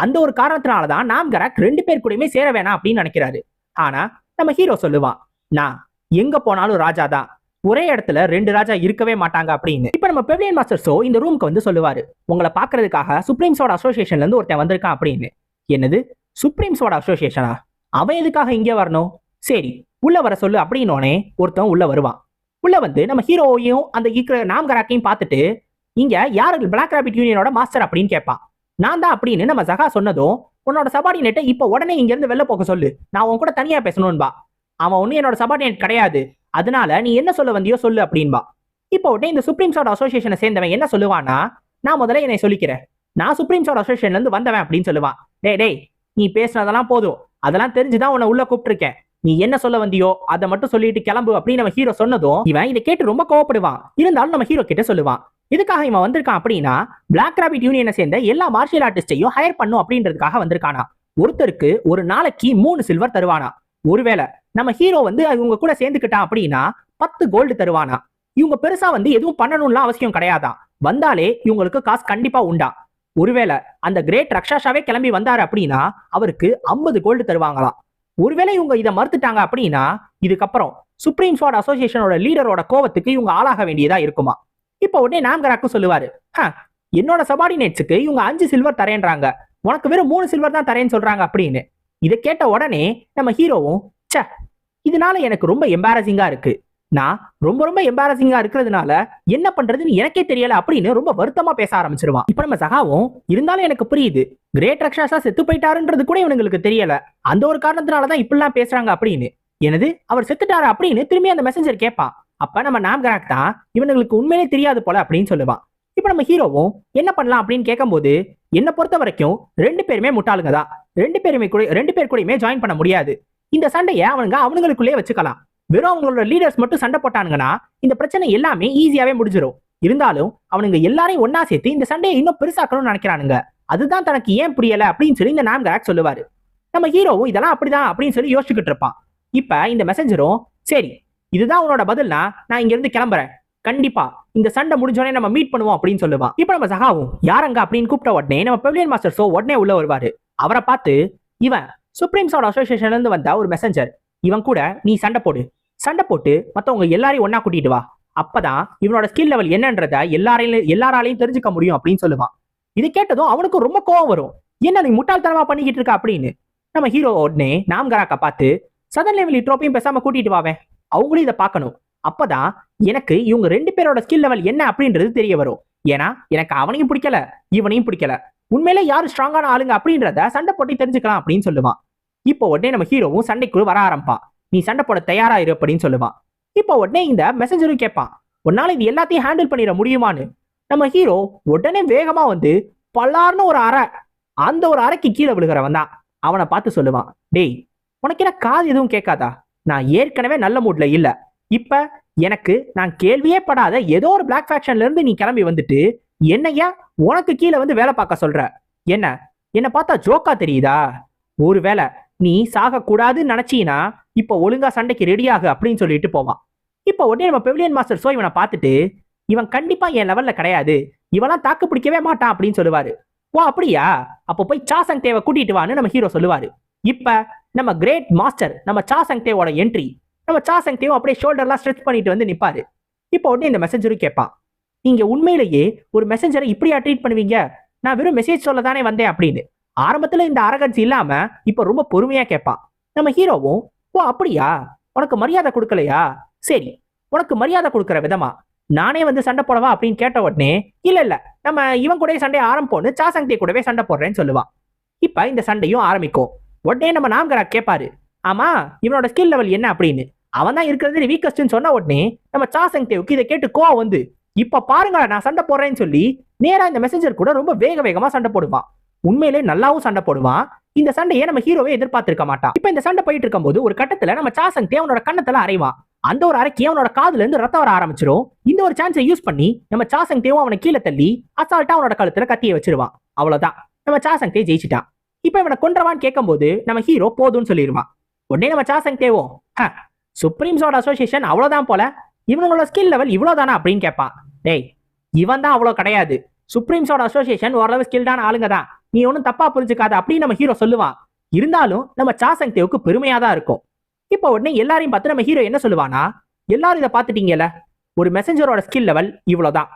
அந்த ஒரு காரணத்தினால தான் நாம்கராக் ரெண்டு பேர் கூடயுமே சேர வேணாம் அப்படின்னு நினைக்கிறாரு. ஆனா நம்ம ஹீரோ சொல்லுவான் நான் எங்க போனாலும் ராஜா தான். ஒரே இடத்துல ரெண்டு ராஜா இருக்கவே மாட்டாங்க அப்படின்னு. இப்ப நம்ம பெவிலியன் மாஸ்டர் சோ இந்த ரூமுக்கு வந்து சொல்லுவாரு உங்களை பாக்குறதுக்காக சுப்ரீம்ஸோட அசோசியேஷன்ல இருந்து ஒருத்தன் வந்திருக்கான் அப்படின்னு. என்னது? சுப்ரீம்ஸோட அசோசியேஷனா அவன் எதுக்காக இங்கே வரணும்? சரி உள்ள வர சொல்லு அப்படின்னோடனே ஒருத்தன் உள்ள வருவான். உள்ள வந்து நம்ம ஹீரோவையும் அந்த இருக்கிற நாம்கராக்கையும் பார்த்துட்டு இங்க யாரு பிளாக் ராபிட் யூனியனோட மாஸ்டர் அப்படின்னு கேட்பான். நான் தான் அப்படின்னு நம்ம சகா சொன்னதும் உன்னோட சபார்டினேட்டை இப்போ உடனே இங்க இருந்து வெளில போக சொல்லு. நான் உன் கூட தனியா பேசணும்பா அவன் ஒன்றும் என்னோட சபார்டினேட் கிடையாது. அதனால நீ என்ன சொல்ல வந்தியோ சொல்லு அப்படின்பா இப்போ உடனே இந்த சுப்ரீம் சோட் அசோசியேஷனை சேர்ந்தவன் என்ன சொல்லுவானா நான் முதல்ல என்னை சொல்லிக்கிறேன். நான் சுப்ரீம் சோட் அசோசியேஷன்ல இருந்து வந்தவன் அப்படின்னு சொல்லுவான். டேய் டேய் நீ பேசுனதெல்லாம் போதும். அதெல்லாம் தெரிஞ்சுதான் உன்னை உள்ள கூப்பிட்டுருக்கேன். நீ என்ன சொல்ல வந்தியோ அதை மட்டும் சொல்லிட்டு கிளம்பு அப்படின்னு நம்ம ஹீரோ சொன்னதும் இவன் இதை கேட்டு ரொம்ப கோவப்படுவான். இருந்தாலும் நம்ம ஹீரோ கிட்ட சொல்லுவான். இதுக்காக இவன் வந்திருக்கான் அப்படின்னா பிளாக் ராபிட் யூனியனை சேர்ந்த எல்லா மார்ஷியல் ஆர்டிஸ்டையும் ஹையர் பண்ணும் அப்படின்றதுக்காக வந்திருக்கானா? ஒருத்தருக்கு ஒரு நாளைக்கு மூணு சில்வர் தருவானா? ஒருவேளை நம்ம ஹீரோ வந்து இவங்க கூட சேர்ந்துக்கிட்டான் அப்படின்னா பத்து கோல்டு தருவானா? இவங்க பெருசா வந்து எதுவும் பண்ணணும்லாம் அவசியம் கிடையாதான் வந்தாலே இவங்களுக்கு காசு கண்டிப்பா உண்டா? ஒருவேளை அந்த கிரேட் ரக்ஷாஷாவே கிளம்பி வந்தாரு அப்படின்னா அவருக்கு ஐம்பது கோல்டு தருவாங்களாம். ஒருவேளை இவங்க இதை மறுத்துட்டாங்க அப்படின்னா இதுக்கப்புறம் சுப்ரீம் ஸ்வாட் அசோசியேஷனோட லீடரோட கோவத்துக்கு இவங்க ஆளாக வேண்டியதா இருக்குமா? இப்போ உடனே நாம்கராக்கும் சொல்லுவாரு என்னோட சபார்டினேட்ஸுக்கு இவங்க அஞ்சு சில்வர் தரேன்றாங்க. உனக்கு வெறும் மூணு சில்வர் தான் தரேன்னு சொல்றாங்க அப்படின்னு. இதை கேட்ட உடனே நம்ம ஹீரோவும் ச்சே இதனால எனக்கு ரொம்ப எம்பாரசிங்கா இருக்கு. நான் ரொம்ப ரொம்ப எம்பாரசிங்கா இருக்கிறதுனால என்ன பண்றதுன்னு எனக்கே தெரியல அப்படின்னு ரொம்ப வருத்தமா பேச ஆரம்பிச்சிருவான். இப்ப நம்ம சகாவும் இருந்தாலும் எனக்கு புரியுது. கிரேட் ரக்ஷாசா செத்து போயிட்டாருன்றது கூட இவனுங்களுக்கு தெரியல. அந்த ஒரு காரணத்தினாலதான் இப்படிலாம் பேசுறாங்க அப்படின்னு. எனது அவர் செத்துட்டாரு அப்படின்னு திரும்பி அந்த மெசஞ்சர் கேட்பான். அப்ப நம்ம நாம்கராக் தான் இவனுங்களுக்கு உண்மையிலே தெரியாது போல அப்படின்னு சொல்லுவான். இப்ப நம்ம ஹீரோவும் என்ன பண்ணலாம் அப்படின்னு கேட்கும்போது என்னை பொறுத்த வரைக்கும் ரெண்டு பேருமே முட்டாளுங்க தான். ரெண்டு பேருமே கூட ரெண்டு பேர் கூடயுமே ஜாயின் பண்ண முடியாது. இந்த சண்டையை அவனுங்க அவனுங்களுக்குள்ளே வச்சுக்கலாம். வெறும் அவங்களோட லீடர்ஸ் மட்டும் சண்டை போட்டானுங்கன்னா இந்த பிரச்சனை எல்லாமே ஈஸியாவே முடிஞ்சிடும் இருந்தாலும் அவனுங்க எல்லாரையும் ஒன்னா சேர்த்து இந்த சண்டையை இன்னும் பெருசாக்கணும்னு நினைக்கிறானுங்க. அதுதான் தனக்கு ஏன் புரியல அப்படின்னு சொல்லி இந்த நாம்கராக் சொல்லுவாரு. நம்ம ஹீரோவும் இதெல்லாம் அப்படிதான் அப்படின்னு சொல்லி யோசிச்சுக்கிட்டு இருப்பான். இப்ப இந்த மெசஞ்சரும் சரி இதுதான் உன்னோட பதில்னா நான் இங்க இருந்து கிளம்புறேன். கண்டிப்பா இந்த சண்டை முடிஞ்சோடனே நம்ம மீட் பண்ணுவோம் அப்படின்னு சொல்லுவான். இப்ப நம்ம சகாவும் யாரங்க அப்படின்னு கூப்பிட்ட உடனே நம்ம பெவிலியன் மாஸ்டர் சோ உடனே உள்ள வருவாரு. அவரை பார்த்து இவன் சுப்ரீம் சவுட் அசோசியேஷன்ல இருந்து வந்த ஒரு மெசஞ்சர் இவன் கூட நீ சண்டை போடு. சண்டை போட்டு மத்தவங்க எல்லாரையும் ஒன்னா கூட்டிட்டு வா. அப்பதான் இவனோட ஸ்கில் லெவல் என்னன்றத எல்லாரையும் எல்லாராலையும் தெரிஞ்சுக்க முடியும் அப்படின்னு சொல்லுவான். இது கேட்டதும் அவனுக்கு ரொம்ப கோவம் வரும். என்ன நீ முட்டாள்தனமா பண்ணிக்கிட்டு இருக்க? அப்படின்னு. நம்ம ஹீரோ உடனே நாம்கராக்க பார்த்து சதன் லெவலி ட்ரோப்பையும் பேசாம கூட்டிட்டு வாவேன் அவங்களும் இதை பார்க்கணும். அப்பதான் எனக்கு இவங்க ரெண்டு பேரோட ஸ்கில் லெவல் என்ன அப்படின்றது தெரிய வரும். ஏன்னா எனக்கு அவனையும் பிடிக்கல இவனையும் பிடிக்கல. உண்மையிலே யாரு ஸ்ட்ராங்கான ஆளுங்க அப்படின்றத சண்டை போட்டு தெரிஞ்சுக்கலாம் அப்படின்னு சொல்லுவான். இப்போ உடனே நம்ம ஹீரோவும் சண்டைக்குள்ள வர ஆரம்பிப்பான். நீ சண்டை போட தயாரா இரு அப்படின்னு சொல்லுவான். இப்போ உடனே இந்த மெசஞ்சரும் கேட்பான். உன்னால இது எல்லாத்தையும் ஹேண்டில் பண்ணிட முடியுமான்னு? நம்ம ஹீரோ உடனே வேகமா வந்து பல்லார்னு ஒரு அறை அந்த ஒரு அறைக்கு கீழே விழுகிறவன் தான். அவனை பார்த்து சொல்லுவான் டேய் உனக்கு என்ன காது எதுவும் கேட்காதா? நான் ஏற்கனவே நல்ல மூட்ல இல்ல. இப்ப எனக்கு நான் கேள்வியே படாத ஏதோ ஒரு பிளாக் ஃபேக்ஷன்ல இருந்து நீ கிளம்பி வந்துட்டு என்னையா உனக்கு கீழே வந்து வேலை பார்க்க சொல்ற? என்ன? என்ன பார்த்தா ஜோக்கா தெரியுதா? ஒருவேளை நீ சாகக்கூடாதுன்னு நினைச்சீனா இப்போ ஒழுங்கா சண்டைக்கு ரெடியாகு அப்படின்னு சொல்லிட்டு போவான். இப்போ உடனே நம்ம பெவிலியன் மாஸ்டர் ஷோ இவனை பார்த்துட்டு இவன் கண்டிப்பா என் லெவல்ல கிடையாது. இவெல்லாம் தாக்கு பிடிக்கவே மாட்டான் அப்படின்னு சொல்லுவாரு. ஓ அப்படியா? அப்போ போய் சாசங் தேவை கூட்டிட்டு வான்னு நம்ம ஹீரோ சொல்லுவாரு. இப்ப நம்ம கிரேட் மாஸ்டர் நம்ம சாசங் தேவோட என்ட்ரி நம்ம சாசங் தேவும் அப்படியே ஷோல்டர்லாம் ஸ்ட்ரெச் பண்ணிட்டு வந்து நிற்பாரு இப்போ உடனே இந்த மெசஞ்சரும் கேட்பான் நீங்க உண்மையிலேயே ஒரு மெசஞ்சரை இப்படியா ட்ரீட் பண்ணுவீங்க? நான் வெறும் மெசேஜ் சொல்ல தானே வந்தேன் அப்படின்னு. ஆரம்பத்தில் இந்த அரகன்ஸ் இல்லாம இப்போ ரொம்ப பொறுமையா கேட்பான். நம்ம ஹீரோவும் ஓ அப்படியா? உனக்கு மரியாதை கொடுக்கலையா? சரி உனக்கு மரியாதை கொடுக்குற விதமா? நானே வந்து சண்டை போடவா? அப்படின்னு கேட்ட உடனே இல்ல இல்ல நம்ம இவன் கூடவே சண்டை ஆரம்பிப்போன்னு சாசங்தே கூடவே சண்டை போடுறேன்னு சொல்லுவான். இப்ப இந்த சண்டையும் ஆரம்பிக்கும். உடனே நம்ம நாம்கரா கேட்பாரு ஆமா இவனோட ஸ்கில் லெவல் என்ன? அப்படின்னு. அவன் தான் இருக்கிறது வீக்கஸ்ட்னு சொன்ன உடனே நம்ம சாசங் தேவுக்கு இதை கேட்டு கோவம் வந்து இப்ப பாருங்க நான் சண்டை போடுறேன்னு சொல்லி நேரா இந்த மெசேஜர் கூட ரொம்ப வேக வேகமா சண்டை போடுவான். உண்மையிலே நல்லாவும் சண்டை போடுவான். இந்த சண்டையை நம்ம ஹீரோவே எதிர்பார்த்திருக்க மாட்டான். இப்ப இந்த சண்டை போயிட்டு இருக்கும்போது ஒரு கட்டத்துல நம்ம சாசங் தே அவனோட கண்ணத்துல அரைவான். அந்த ஒரு அரைக்கி அவனோட காதுல இருந்து ரத்தம் வர ஆரம்பிச்சிரும். இந்த ஒரு சான்ஸை யூஸ் பண்ணி நம்ம சாசங் தேவும் அவனை கீழே தள்ளி அசால்ட்டா அவனோட கழுத்துல கத்திய வச்சிருவான். அவ்வளவுதான். நம்ம சாசங் தே ஜெயிச்சிட்டான். இப்ப இவனை கொன்றவான்னு கேட்கும்போது நம்ம ஹீரோ போதும்னு சொல்லிடுவான் உடனே நம்ம சாசங் தேவோம் சுப்ரீம்ஸோட அசோசியேஷன் அவ்வளவுதான் போல இவங்களோட ஸ்கில் லெவல் இவ்வளவுதானா அப்படின்னு கேட்பான். டேய் இவன் தான் அவ்வளவு கிடையாது. சுப்ரீம்ஸோட அசோசியேஷன் ஓரளவு ஸ்கில்டான ஆளுங்க தான். நீ ஒன்றும் தப்பா புரிஞ்சுக்காத அப்படின்னு நம்ம ஹீரோ சொல்லுவான். இருந்தாலும் நம்ம சாசங் தேவுக்கு பெருமையா தான் இருக்கும். இப்போ உடனே எல்லாரையும் பார்த்து நம்ம ஹீரோ என்ன சொல்லுவானா எல்லாரும் இதை பார்த்துட்டீங்கல்ல ஒரு மெசஞ்சரோட ஸ்கில் லெவல் இவ்வளோதான்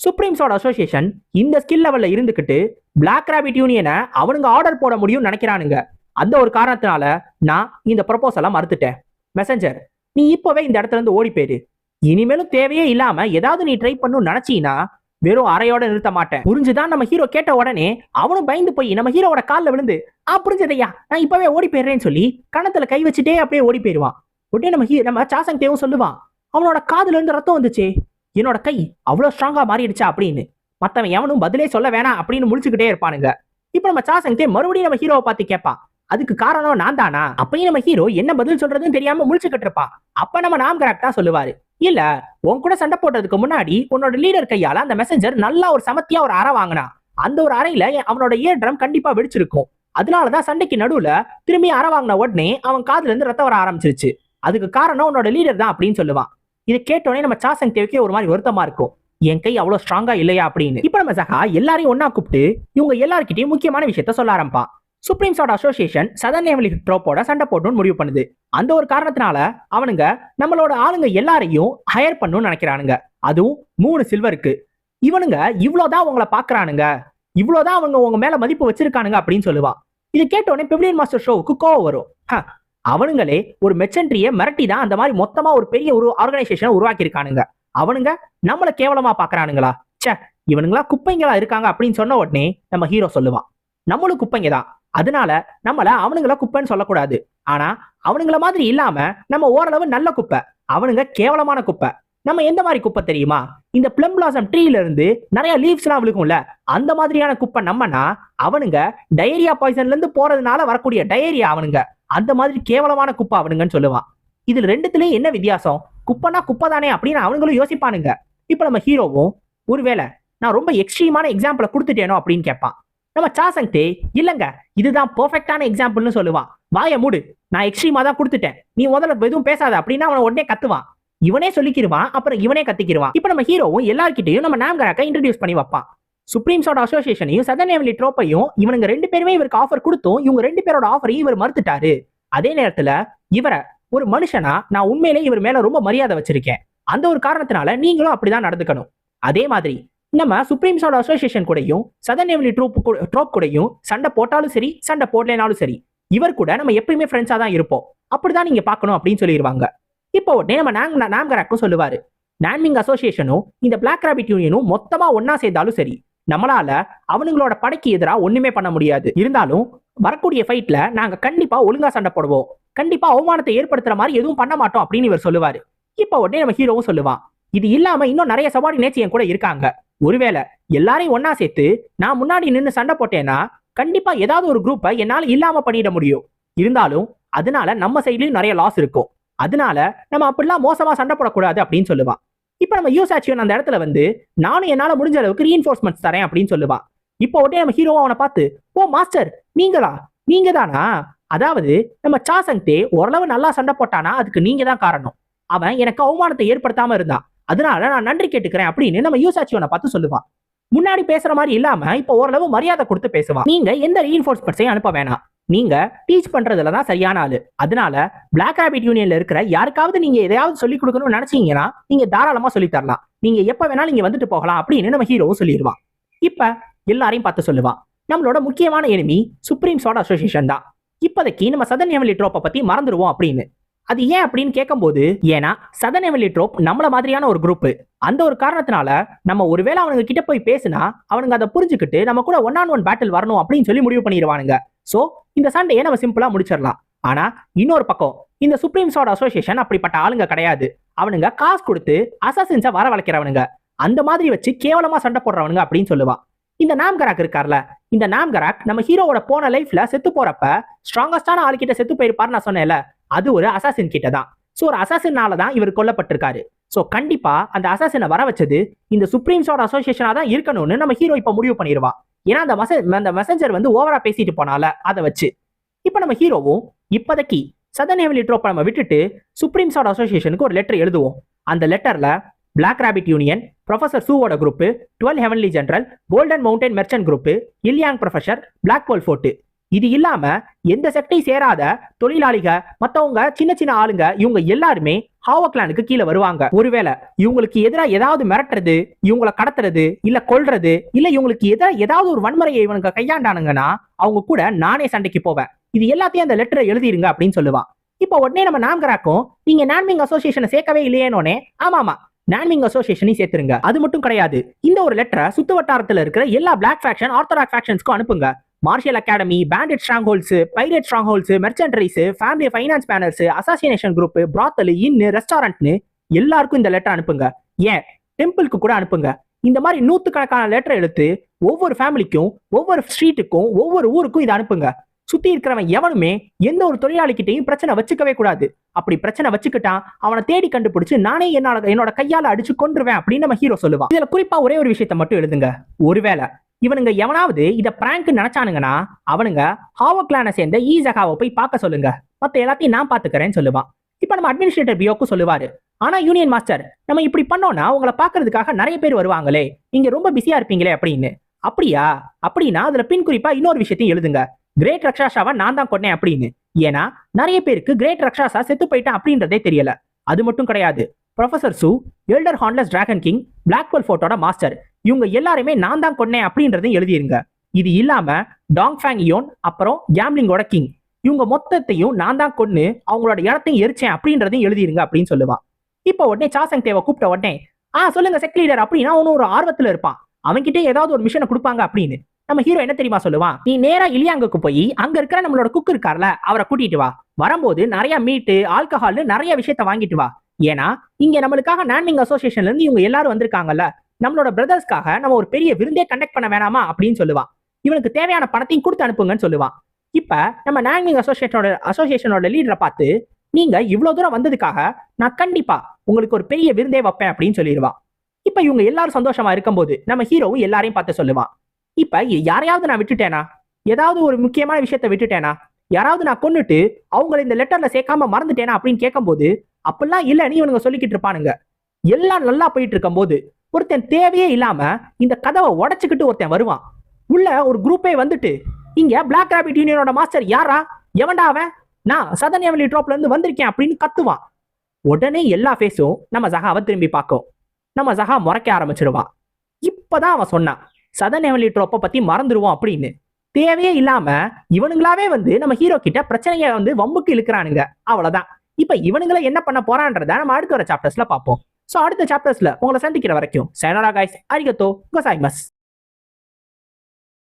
சுப்ரீம்ஸோட அசோசியேஷன் இந்த ஸ்கில் லெவல்ல இருந்துக்கிட்டு பிளாக் ராபிட் யூனியனை அவனுங்க ஆர்டர் போட முடியும்னு நினைக்கிறானுங்க. அந்த ஒரு காரணத்தினால நான் இந்த ப்ரொபோசலை மறுத்துட்டேன். மெசஞ்சர் நீ இப்போவே இந்த இடத்துல இருந்து ஓடி போயிரு. இனிமேலும் தேவையே இல்லாம ஏதாவது நீ ட்ரை பண்ணணும்னு நினைச்சீங்கன்னா வெறும் அறையோட நிறுத்த மாட்டேன். புரிஞ்சுதான் நம்ம ஹீரோ கேட்ட உடனே அவனும் பயந்து போய் நம்ம ஹீரோவோட கால்ல விழுந்து ஆ புரிஞ்சதையா? நான் இப்பவே ஓடி போயிடுறேன்னு சொல்லி கணத்துல கை வச்சுட்டே அப்படியே ஓடி போயிடுவான். உடனே நம்ம ஹீ நம்ம சாசங் தேவும் சொல்லுவான் அவனோட காதுல இருந்து ரத்தம் வந்துச்சே என்னோட கை அவ்வளோ ஸ்ட்ராங்கா மாறிடுச்சா? அப்படின்னு. மத்தவன் எவனும் பதிலே சொல்ல வேணாம் அப்படின்னு முழிச்சுக்கிட்டே இருப்பானுங்க. இப்ப நம்ம சாசங்கே மறுபடியும் நம்ம ஹீரோவை பார்த்து கேட்பான். அதுக்கு காரணம் நான் தானா அப்பயும் நம்ம ஹீரோ என்ன பதில் சொல்றதுன்னு தெரியாம முழிச்சுக்கிட்டு இருப்பான். அப்ப நம்ம நாம் கரெக்டா சொல்லுவாரு. இல்ல உன் கூட சண்டை போடுறதுக்கு முன்னாடி உன்னோட லீடர் கையால அந்த மெசஞ்சர் நல்லா ஒரு சமத்தியா ஒரு அறை வாங்கினான் அந்த ஒரு அறையில அவனோட இயர் ட்ரம் கண்டிப்பா வெடிச்சிருக்கும். அதனாலதான் சண்டைக்கு நடுவுல திரும்பி அறை வாங்கின உடனே அவன் காதுல இருந்து ரத்தம் வர ஆரம்பிச்சிருச்சு. அதுக்கு காரணம் உன்னோட லீடர் தான் அப்படின்னு சொல்லுவான். இதை கேட்டோடனே நம்ம சாசங் தேவைக்கே ஒரு மாதிரி வருத்தமா இருக்கும். என் கை அவ்வளவு ஸ்ட்ராங்கா இல்லையா அப்படின்னு. இப்ப நம்ம சகா எல்லாரையும் ஒன்னா கூப்பிட்டு இவங்க எல்லார்கிட்டயும் முக்கியமான விஷயத்த சொல்ல ஆரம்பிப்பான் சுப்ரீம்ஸோட அசோசியேஷன் சதன் நேவலி ட்ரோப்போட சண்டை போடணும்னு முடிவு பண்ணுது. அந்த ஒரு காரணத்தினால அவனுங்க நம்மளோட ஆளுங்க எல்லாரையும் ஹையர் பண்ணணும்னு நினைக்கிறானுங்க. அதுவும் மூணு சில்வருக்கு இவனுங்க இவ்வளவுதான் உங்களை பாக்குறானுங்க. இவ்வளவுதான் அவங்க உங்க மேல மதிப்பு வச்சிருக்கானுங்க அப்படின்னு சொல்லுவான் இது கேட்ட உடனே பெவிலியன் மாஸ்டர் ஷோவுக்கு கோவம் வரும். ஹ, அவனுங்களே ஒரு மெச்சன்ட்ரிய மிரட்டி தான் அந்த மாதிரி மொத்தமா ஒரு பெரிய ஒரு ஆர்கனைசேஷனை உருவாக்கி இருக்கானுங்க அவனுங்க நம்மள கேவலமா பாக்குறானுங்களா? ச்சே இவனுங்களா குப்பைங்களா இருக்காங்க அப்படின்னு சொன்ன உடனே நம்ம ஹீரோ சொல்லுவான். நம்மளும் குப்பைங்க தான் அதனால நம்மள அவனுங்கள குப்பைன்னு சொல்லக்கூடாது. ஆனா அவனுங்கள மாதிரி இல்லாம நம்ம ஓரளவு நல்ல குப்பை. அவனுங்க கேவலமான குப்பை. நம்ம எந்த மாதிரி குப்பை தெரியுமா? இந்த பிளம் பிளாசம் ட்ரீல இருந்து நிறைய லீவ்ஸ் எல்லாம் விழுகும்ல அந்த மாதிரியான குப்பை நம்மனா அவனுங்க டயரியா பாய்சன்ல இருந்து போறதுனால வரக்கூடிய டயரியா அவனுங்க. அந்த மாதிரி கேவலமான குப்பை அவனுங்கன்னு சொல்லுவான். இதுல ரெண்டுத்துலயும் என்ன வித்தியாசம்? குப்பைனா குப்பை தானே அப்படின்னு அவனுங்களும் யோசிப்பானுங்க. இப்போ நம்ம ஹீரோவும் ஒருவேளை நான் ரொம்ப எக்ஸ்ட்ரீமான எக்ஸாம்பிளை கொடுத்துட்டேனோ அப்படின்னு கேட்பான். நம்ம சாசங் தே இல்லைங்க இதுதான் பர்ஃபெக்டான எக்ஸாம்பிள்னு சொல்லுவான். வாய மூடு நான் எக்ஸ்ட்ரீமாக தான் கொடுத்துட்டேன். நீ முதல்ல எதுவும் பேசாத அப்படின்னா அவனை உடனே கத்துவான். இவனே சொல்லிக்கிடுவான் அப்புறம் இவனே கத்திக்கிடுவான் இப்ப நம்ம ஹீரோவும் எல்லார்கிட்டயும் நம்ம நாம்கராக்க இன்ட்ரடியூஸ் பண்ணி வைப்பான். சுப்ரீம்ஸோட அசோசியேஷனையும் சதன் நேவலி ட்ரோப்பையும் இவனுங்க ரெண்டு பேருமே இவருக்கு ஆஃபர் கொடுத்தும் இவங்க ரெண்டு பேரோட ஆஃபரையும் இவர் மறுத்துட்டாரு. அதே நேரத்துல இவரை ஒரு மனுஷனா நான் உண்மையிலே இவர் மேல ரொம்ப மரியாதை வச்சிருக்கேன். அந்த ஒரு காரணத்தினால நீங்களும் அப்படிதான் நடந்துக்கணும். அதே மாதிரி நம்ம சுப்ரீம்ஸோட அசோசியேஷன் கூடயும் சதன் எவ்லி ட்ரூப் ட்ரோப் கூடயும் சண்டை போட்டாலும் சரி சண்டை போடலைனாலும் சரி இவர் கூட நம்ம எப்பயுமே ஃப்ரெண்ட்ஸா தான் இருப்போம். அப்படிதான் நீங்க பார்க்கணும் அப்படின்னு சொல்லிடுவாங்க இப்போ உடனே நம்ம நாங் நாம்கராக்கும் சொல்லுவாரு. நான்மிங் அசோசியேஷனும் இந்த பிளாக் ராபிட் யூனியனும் மொத்தமா ஒன்னா சேர்ந்தாலும் சரி நம்மளால அவனுங்களோட படைக்கு எதிராக ஒண்ணுமே பண்ண முடியாது. இருந்தாலும் வரக்கூடிய ஃபைட்ல நாங்க கண்டிப்பா ஒழுங்கா சண்டை போடுவோம். கண்டிப்பா அவமானத்தை ஏற்படுத்துற மாதிரி எதுவும் பண்ண மாட்டோம் அப்படின்னு இவர் சொல்லுவாரு. இப்போ உடனே நம்ம ஹீரோவும் சொல்லுவான் இது இல்லாம இன்னும் நிறைய சபார்டினேட்ஸ் என் கூட இருக்காங்க. ஒருவேளை எல்லாரையும் ஒன்னா சேர்த்து நான் முன்னாடி நின்று சண்டை போட்டேன்னா கண்டிப்பா ஏதாவது ஒரு குரூப்பை என்னால இல்லாம பண்ணிட முடியும். இருந்தாலும் அதனால நம்ம சைட்லயும் நிறைய லாஸ் இருக்கும். அதனால நம்ம அப்படிலாம் மோசமா சண்டை போடக்கூடாது அப்படின்னு சொல்லுவான். இப்ப நம்ம யூசாச்சியன் அந்த இடத்துல வந்து நானும் என்னால முடிஞ்ச அளவுக்கு ரீஎன்ஃபோர்ஸ்மெண்ட்ஸ் தரேன் அப்படின்னு சொல்லுவான். இப்போ உடனே நம்ம ஹீரோவும் அவனை பார்த்து ஓ மாஸ்டர் நீங்களா? நீங்க தானா அதாவது நம்ம சாசங்டே ஓரளவு நல்லா சண்டை போட்டானா அதுக்கு நீங்க தான் காரணம். அவன் எனக்கு அவமானத்தை ஏற்படுத்தாம இருந்தான் அதனால நான் நன்றி கேட்டுக்கிறேன் அப்படின்னு நம்ம யூசாச்சியோனை பார்த்து சொல்லுவான். முன்னாடி பேசுற மாதிரி இல்லாம இப்போ ஓரளவு மரியாதை கொடுத்து பேசுவான். நீங்க எந்த ரீஇன்ஃபோர்ஸ்மெண்ட்ஸையும் அனுப்ப வேணாம். நீங்க டீச் பண்றதுல தான் சரியான ஆளு. அதனால பிளாக் ராபிட் யூனியன்ல இருக்கிற யாருக்காவது நீங்க எதையாவது சொல்லி கொடுக்கணும்னு நினைச்சீங்கன்னா நீங்க தாராளமா சொல்லி தரலாம். நீங்க எப்ப வேணாலும் நீங்க வந்துட்டு போகலாம் அப்படின்னு நம்ம ஹீரோவும் சொல்லிடுவான் இப்ப எல்லாரையும் பார்த்து சொல்லுவான். நம்மளோட முக்கியமான எனிமி சுப்ரீம் சோட அசோசியேஷன் தான். இப்போதைக்கு நம்ம சதன் எவலி ட்ரோப்பை பத்தி மறந்துடுவோம் அப்படின்னு. அது ஏன் அப்படின்னு கேட்கும்போது ஏன்னா சதன் எவலி ட்ரோப் நம்மள மாதிரியான ஒரு குரூப் அந்த ஒரு காரணத்தினால நம்ம ஒருவேளை அவனுங்க கிட்ட போய் பேசினா அவனுங்க அதை புரிஞ்சுக்கிட்டு நம்ம கூட ஒன் ஆன் ஒன் பேட்டில் வரணும் அப்படின்னு சொல்லி முடிவு பண்ணிடுவானுங்க சோ இந்த சண்டையை நம்ம சிம்பிளா முடிச்சிடலாம். ஆனா இன்னொரு பக்கம் இந்த சுப்ரீம் சோட் அசோசியேஷன் அப்படிப்பட்ட ஆளுங்க கிடையாது. அவனுங்க காசு கொடுத்து அசசின்ஸை வர வளர்க்கிறவனுங்க அந்த மாதிரி வச்சு கேவலமா சண்டை போடுறவனுங்க அப்படின்னு சொல்லுவான் இந்த நாம்கராக் இருக்கார்ல இந்த நாம்கராக் நம்ம ஹீரோவோட போன லைஃப்ல செத்து போறப்ப ஸ்ட்ராங்கஸ்டான ஆளுகிட்ட செத்து போயிருப்பாரு நான் சொன்னேன்ல அது ஒரு அசாசின் கிட்ட தான் ஸோ ஒரு அசாசினால தான் இவர் கொல்லப்பட்டிருக்காரு. ஸோ கண்டிப்பா அந்த அசாசினை வர வச்சது இந்த சுப்ரீம்ஸோட அசோசியேஷனா தான் இருக்கணும்னு நம்ம ஹீரோ இப்ப முடிவு பண்ணிடுவா. ஏன்னா அந்த மெச அந்த மெசஞ்சர் வந்து ஓவரா பேசிட்டு போனால அதை வச்சு. இப்போ நம்ம ஹீரோவும் இப்போதைக்கு சதன் ஹெவலி ட்ரோப்பை நம்ம விட்டுட்டு சுப்ரீம்ஸோட அசோசியேஷனுக்கு ஒரு லெட்டர் எழுதுவோம். அந்த லெட்டர்ல black rabbit union professor சூவோட group twelve heavenly general golden mountain merchant group இல்யாங் professor black போல் ஃபோர்ட்டு இது இல்லாம எந்த செக்டை சேராத தொழிலாளிக மத்தவங்க சின்ன சின்ன ஆளுங்க இவங்க எல்லாருமே ஹாவ கிளானுக்கு கீழே வருவாங்க. ஒருவேளை இவங்களுக்கு எதிராக ஏதாவது மிரட்டுறது இவங்களை கடத்துறது இல்ல கொள்றது இல்ல இவங்களுக்கு எதிராக ஏதாவது ஒரு வன்முறையை இவனுங்க கையாண்டானுங்கன்னா அவங்க கூட நானே சண்டைக்கு போவேன். இது எல்லாத்தையும் அந்த லெட்டரை எழுதிருங்க அப்படின்னு சொல்லுவான். இப்போ உடனே நம்ம நாம்கராக்கும் நீங்க நான்மிங் அசோசியேஷனை சேர்க்கவே இல்லையேனோனே ஆமா ஆமா நான்மிங் அசோசியேஷனையும் சேர்த்துருங்க. அது மட்டும் கிடையாது. இந்த ஒரு லெட்டரை சுத்து வட்டாரத்தில் இருக்கிற எல்லா பிளாக் ஃபேக்ஷன் ஆர்த்தடாக் ஃபேக்ஷன்ஸ்க்கும் அனுப்புங்க. Martial academy banded strongholds pirate strongholds merchandise family finance banners association group brothel இன்னு ரெஸ்டாரண்ட்னு எல்லாருக்கும் இந்த லெட்டர் அனுப்புங்க. ஏன்? டெம்பிளுக்கு கூட அனுப்புங்க. இந்த மாதிரி நூற்றுக்கணக்கான லெட்டர் எடுத்து ஒவ்வொரு ஃபேமிலிக்கும் ஒவ்வொரு ஸ்ட்ரீட்டுக்கும் ஒவ்வொரு ஊருக்கும் இதை அனுப்புங்க. சுத்தி இருக்கிறவன் எவனுமே எந்த ஒரு தொழிலாளிகிட்டையும் பிரச்சனை வச்சுக்கவே கூடாது. அப்படி பிரச்சனை வச்சுக்கிட்டான் அவனை தேடி கண்டுபிடிச்சு நானே என்னோட என்னோட கையால அடிச்சு கொண்டுருவேன் அப்படின்னு நம்ம ஹீரோ சொல்லுவான். இதுல குறிப்பா ஒரே ஒரு விஷயத்த மட்டும் எழுதுங்க. ஒருவேளை இவனுங்க எவனாவது இத பிராங்க் நினைச்சானுங்கன்னா அவனுங்க ஹாவோ கிளானை சேர்ந்த ஈசகாவை போய் பார்க்க சொல்லுங்க. மத்த எல்லாத்தையும் நான் பாத்துக்கிறேன்னு சொல்லுவான். இப்ப நம்ம அட்மினிஸ்ட்ரேட்டர் பியோக்கு சொல்லுவாரு. ஆனா யூனியன் மாஸ்டர் நம்ம இப்படி பண்ணோம்னா உங்களை பாக்குறதுக்காக நிறைய பேர் வருவாங்களே. நீங்க ரொம்ப பிஸியா இருப்பீங்களே அப்படின்னு. அப்படியா? அப்படின்னா அதுல பின் குறிப்பா இன்னொரு விஷயத்தையும் எழுதுங்க. கிரேட் ரக்ஷாஷாவை நான் தான் கொன்னேன் அப்படின்னு. ஏன்னா நிறைய பேருக்கு கிரேட் ரக்ஷாசா செத்து போயிட்டான் அப்படின்றதே தெரியல. அது மட்டும் கிடையாது. ப்ரொஃபசர் சு elder hornless dragon king Blackwell ஃபோட்டோட master இவங்க எல்லாருமே நான் தான் கொன்னேன் அப்படின்றதையும் எழுதிருங்க. இது இல்லாம டாங் ஃபேங் யோன் அப்புறம் கேம்லிங்கோட கிங் இவங்க மொத்தத்தையும் நான் தான் கொன்னு அவங்களோட இடத்தையும் எரிச்சேன் அப்படின்றதையும் எழுதிருங்க அப்படின்னு சொல்லுவான் இப்போ உடனே சாசங் தேவை கூப்பிட்ட உடனே ஆ சொல்லுங்க செக் லீடர் அப்படின்னா அவனு ஒரு ஆர்வத்தில் இருப்பான். அவன்கிட்ட ஏதாவது ஒரு மிஷனை கொடுப்பாங்க அப்படின்னு. நம்ம ஹீரோ என்ன தெரியுமா சொல்லுவான்? நீ நேரா இலியாங்குக்கு போய் அங்க இருக்கிற நம்மளோட குக் இருக்கார்ல அவரை கூட்டிட்டு வா. வரும்போது நிறைய மீட்டு ஆல்கஹால் நிறைய விஷயத்த வாங்கிட்டு வா. ஏன்னா இங்க நம்மளுக்காக நான்மிங் அசோசியேஷன்ல இருந்து இவங்க எல்லாரும் வந்திருக்காங்கல்ல நம்மளோட பிரதர்ஸ்க்காக நம்ம ஒரு பெரிய விருந்தே கண்டக்ட் பண்ண வேணாமா அப்படின்னு சொல்லுவான். இவனுக்கு தேவையான பணத்தையும் கொடுத்து அனுப்புங்கன்னு சொல்லுவான். இப்ப நம்ம நான்மிங் அசோசியேஷனோட அசோசியேஷனோட லீடரை பார்த்து நீங்க இவ்வளவு தூரம் வந்ததுக்காக நான் கண்டிப்பா உங்களுக்கு ஒரு பெரிய விருந்தே வைப்பேன் அப்படின்னு சொல்லிடுவான். இப்ப இவங்க எல்லாரும் சந்தோஷமா இருக்கும்போது நம்ம ஹீரோவும் எல்லாரையும் பார்த்து சொல்லுவான். இப்ப யாரையாவது நான் விட்டுட்டேனா? ஏதாவது ஒரு முக்கியமான விஷயத்த விட்டுட்டேனா? யாராவது நான் கொண்டுட்டு அவங்கள இந்த லெட்டர்ல சேர்க்காம மறந்துட்டேனா அப்படின்னு கேட்கும்போது அப்பெல்லாம் இல்லைன்னு இவனுங்க சொல்லிக்கிட்டு இருப்பானுங்க. எல்லாம் நல்லா போயிட்டு இருக்கும்போது ஒருத்தன் தேவையே இல்லாம இந்த கதவை உடச்சுக்கிட்டு ஒருத்தன் வருவான். உள்ள ஒரு குரூப்பே வந்துட்டு இங்க பிளாக் ராபிட் யூனியனோட மாஸ்டர் யாரா? எவன்டா அவன்? நான் சதன் எவலி ட்ராப்ல இருந்து வந்திருக்கேன் அப்படின்னு கத்துவான். உடனே எல்லா ஃபேஸும் நம்ம சகாவை திரும்பி பார்க்கும். நம்ம சகா முறைக்க ஆரம்பிச்சிருவான். இப்பதான் அவன் சொன்னான் சதன் எவலி ட்ரோப்பை பத்தி மறந்துடுவோம் அப்படின்னு. தேவையே இல்லாம இவனுங்களாவே வந்து நம்ம ஹீரோ கிட்ட பிரச்சனையை வந்து வம்புக்கு இழுக்கிறானுங்க. அவ்வளவுதான். இப்ப இவனுங்களை என்ன பண்ண போறான்றத நம்ம அடுத்த வர சாப்டர்ஸ்ல பார்ப்போம். சோ அடுத்த சாப்டர்ஸ்ல உங்களை சந்திக்கிற வரைக்கும் சைனரா காய்ஸ் அரிகத்தோ கோசாய்மஸ்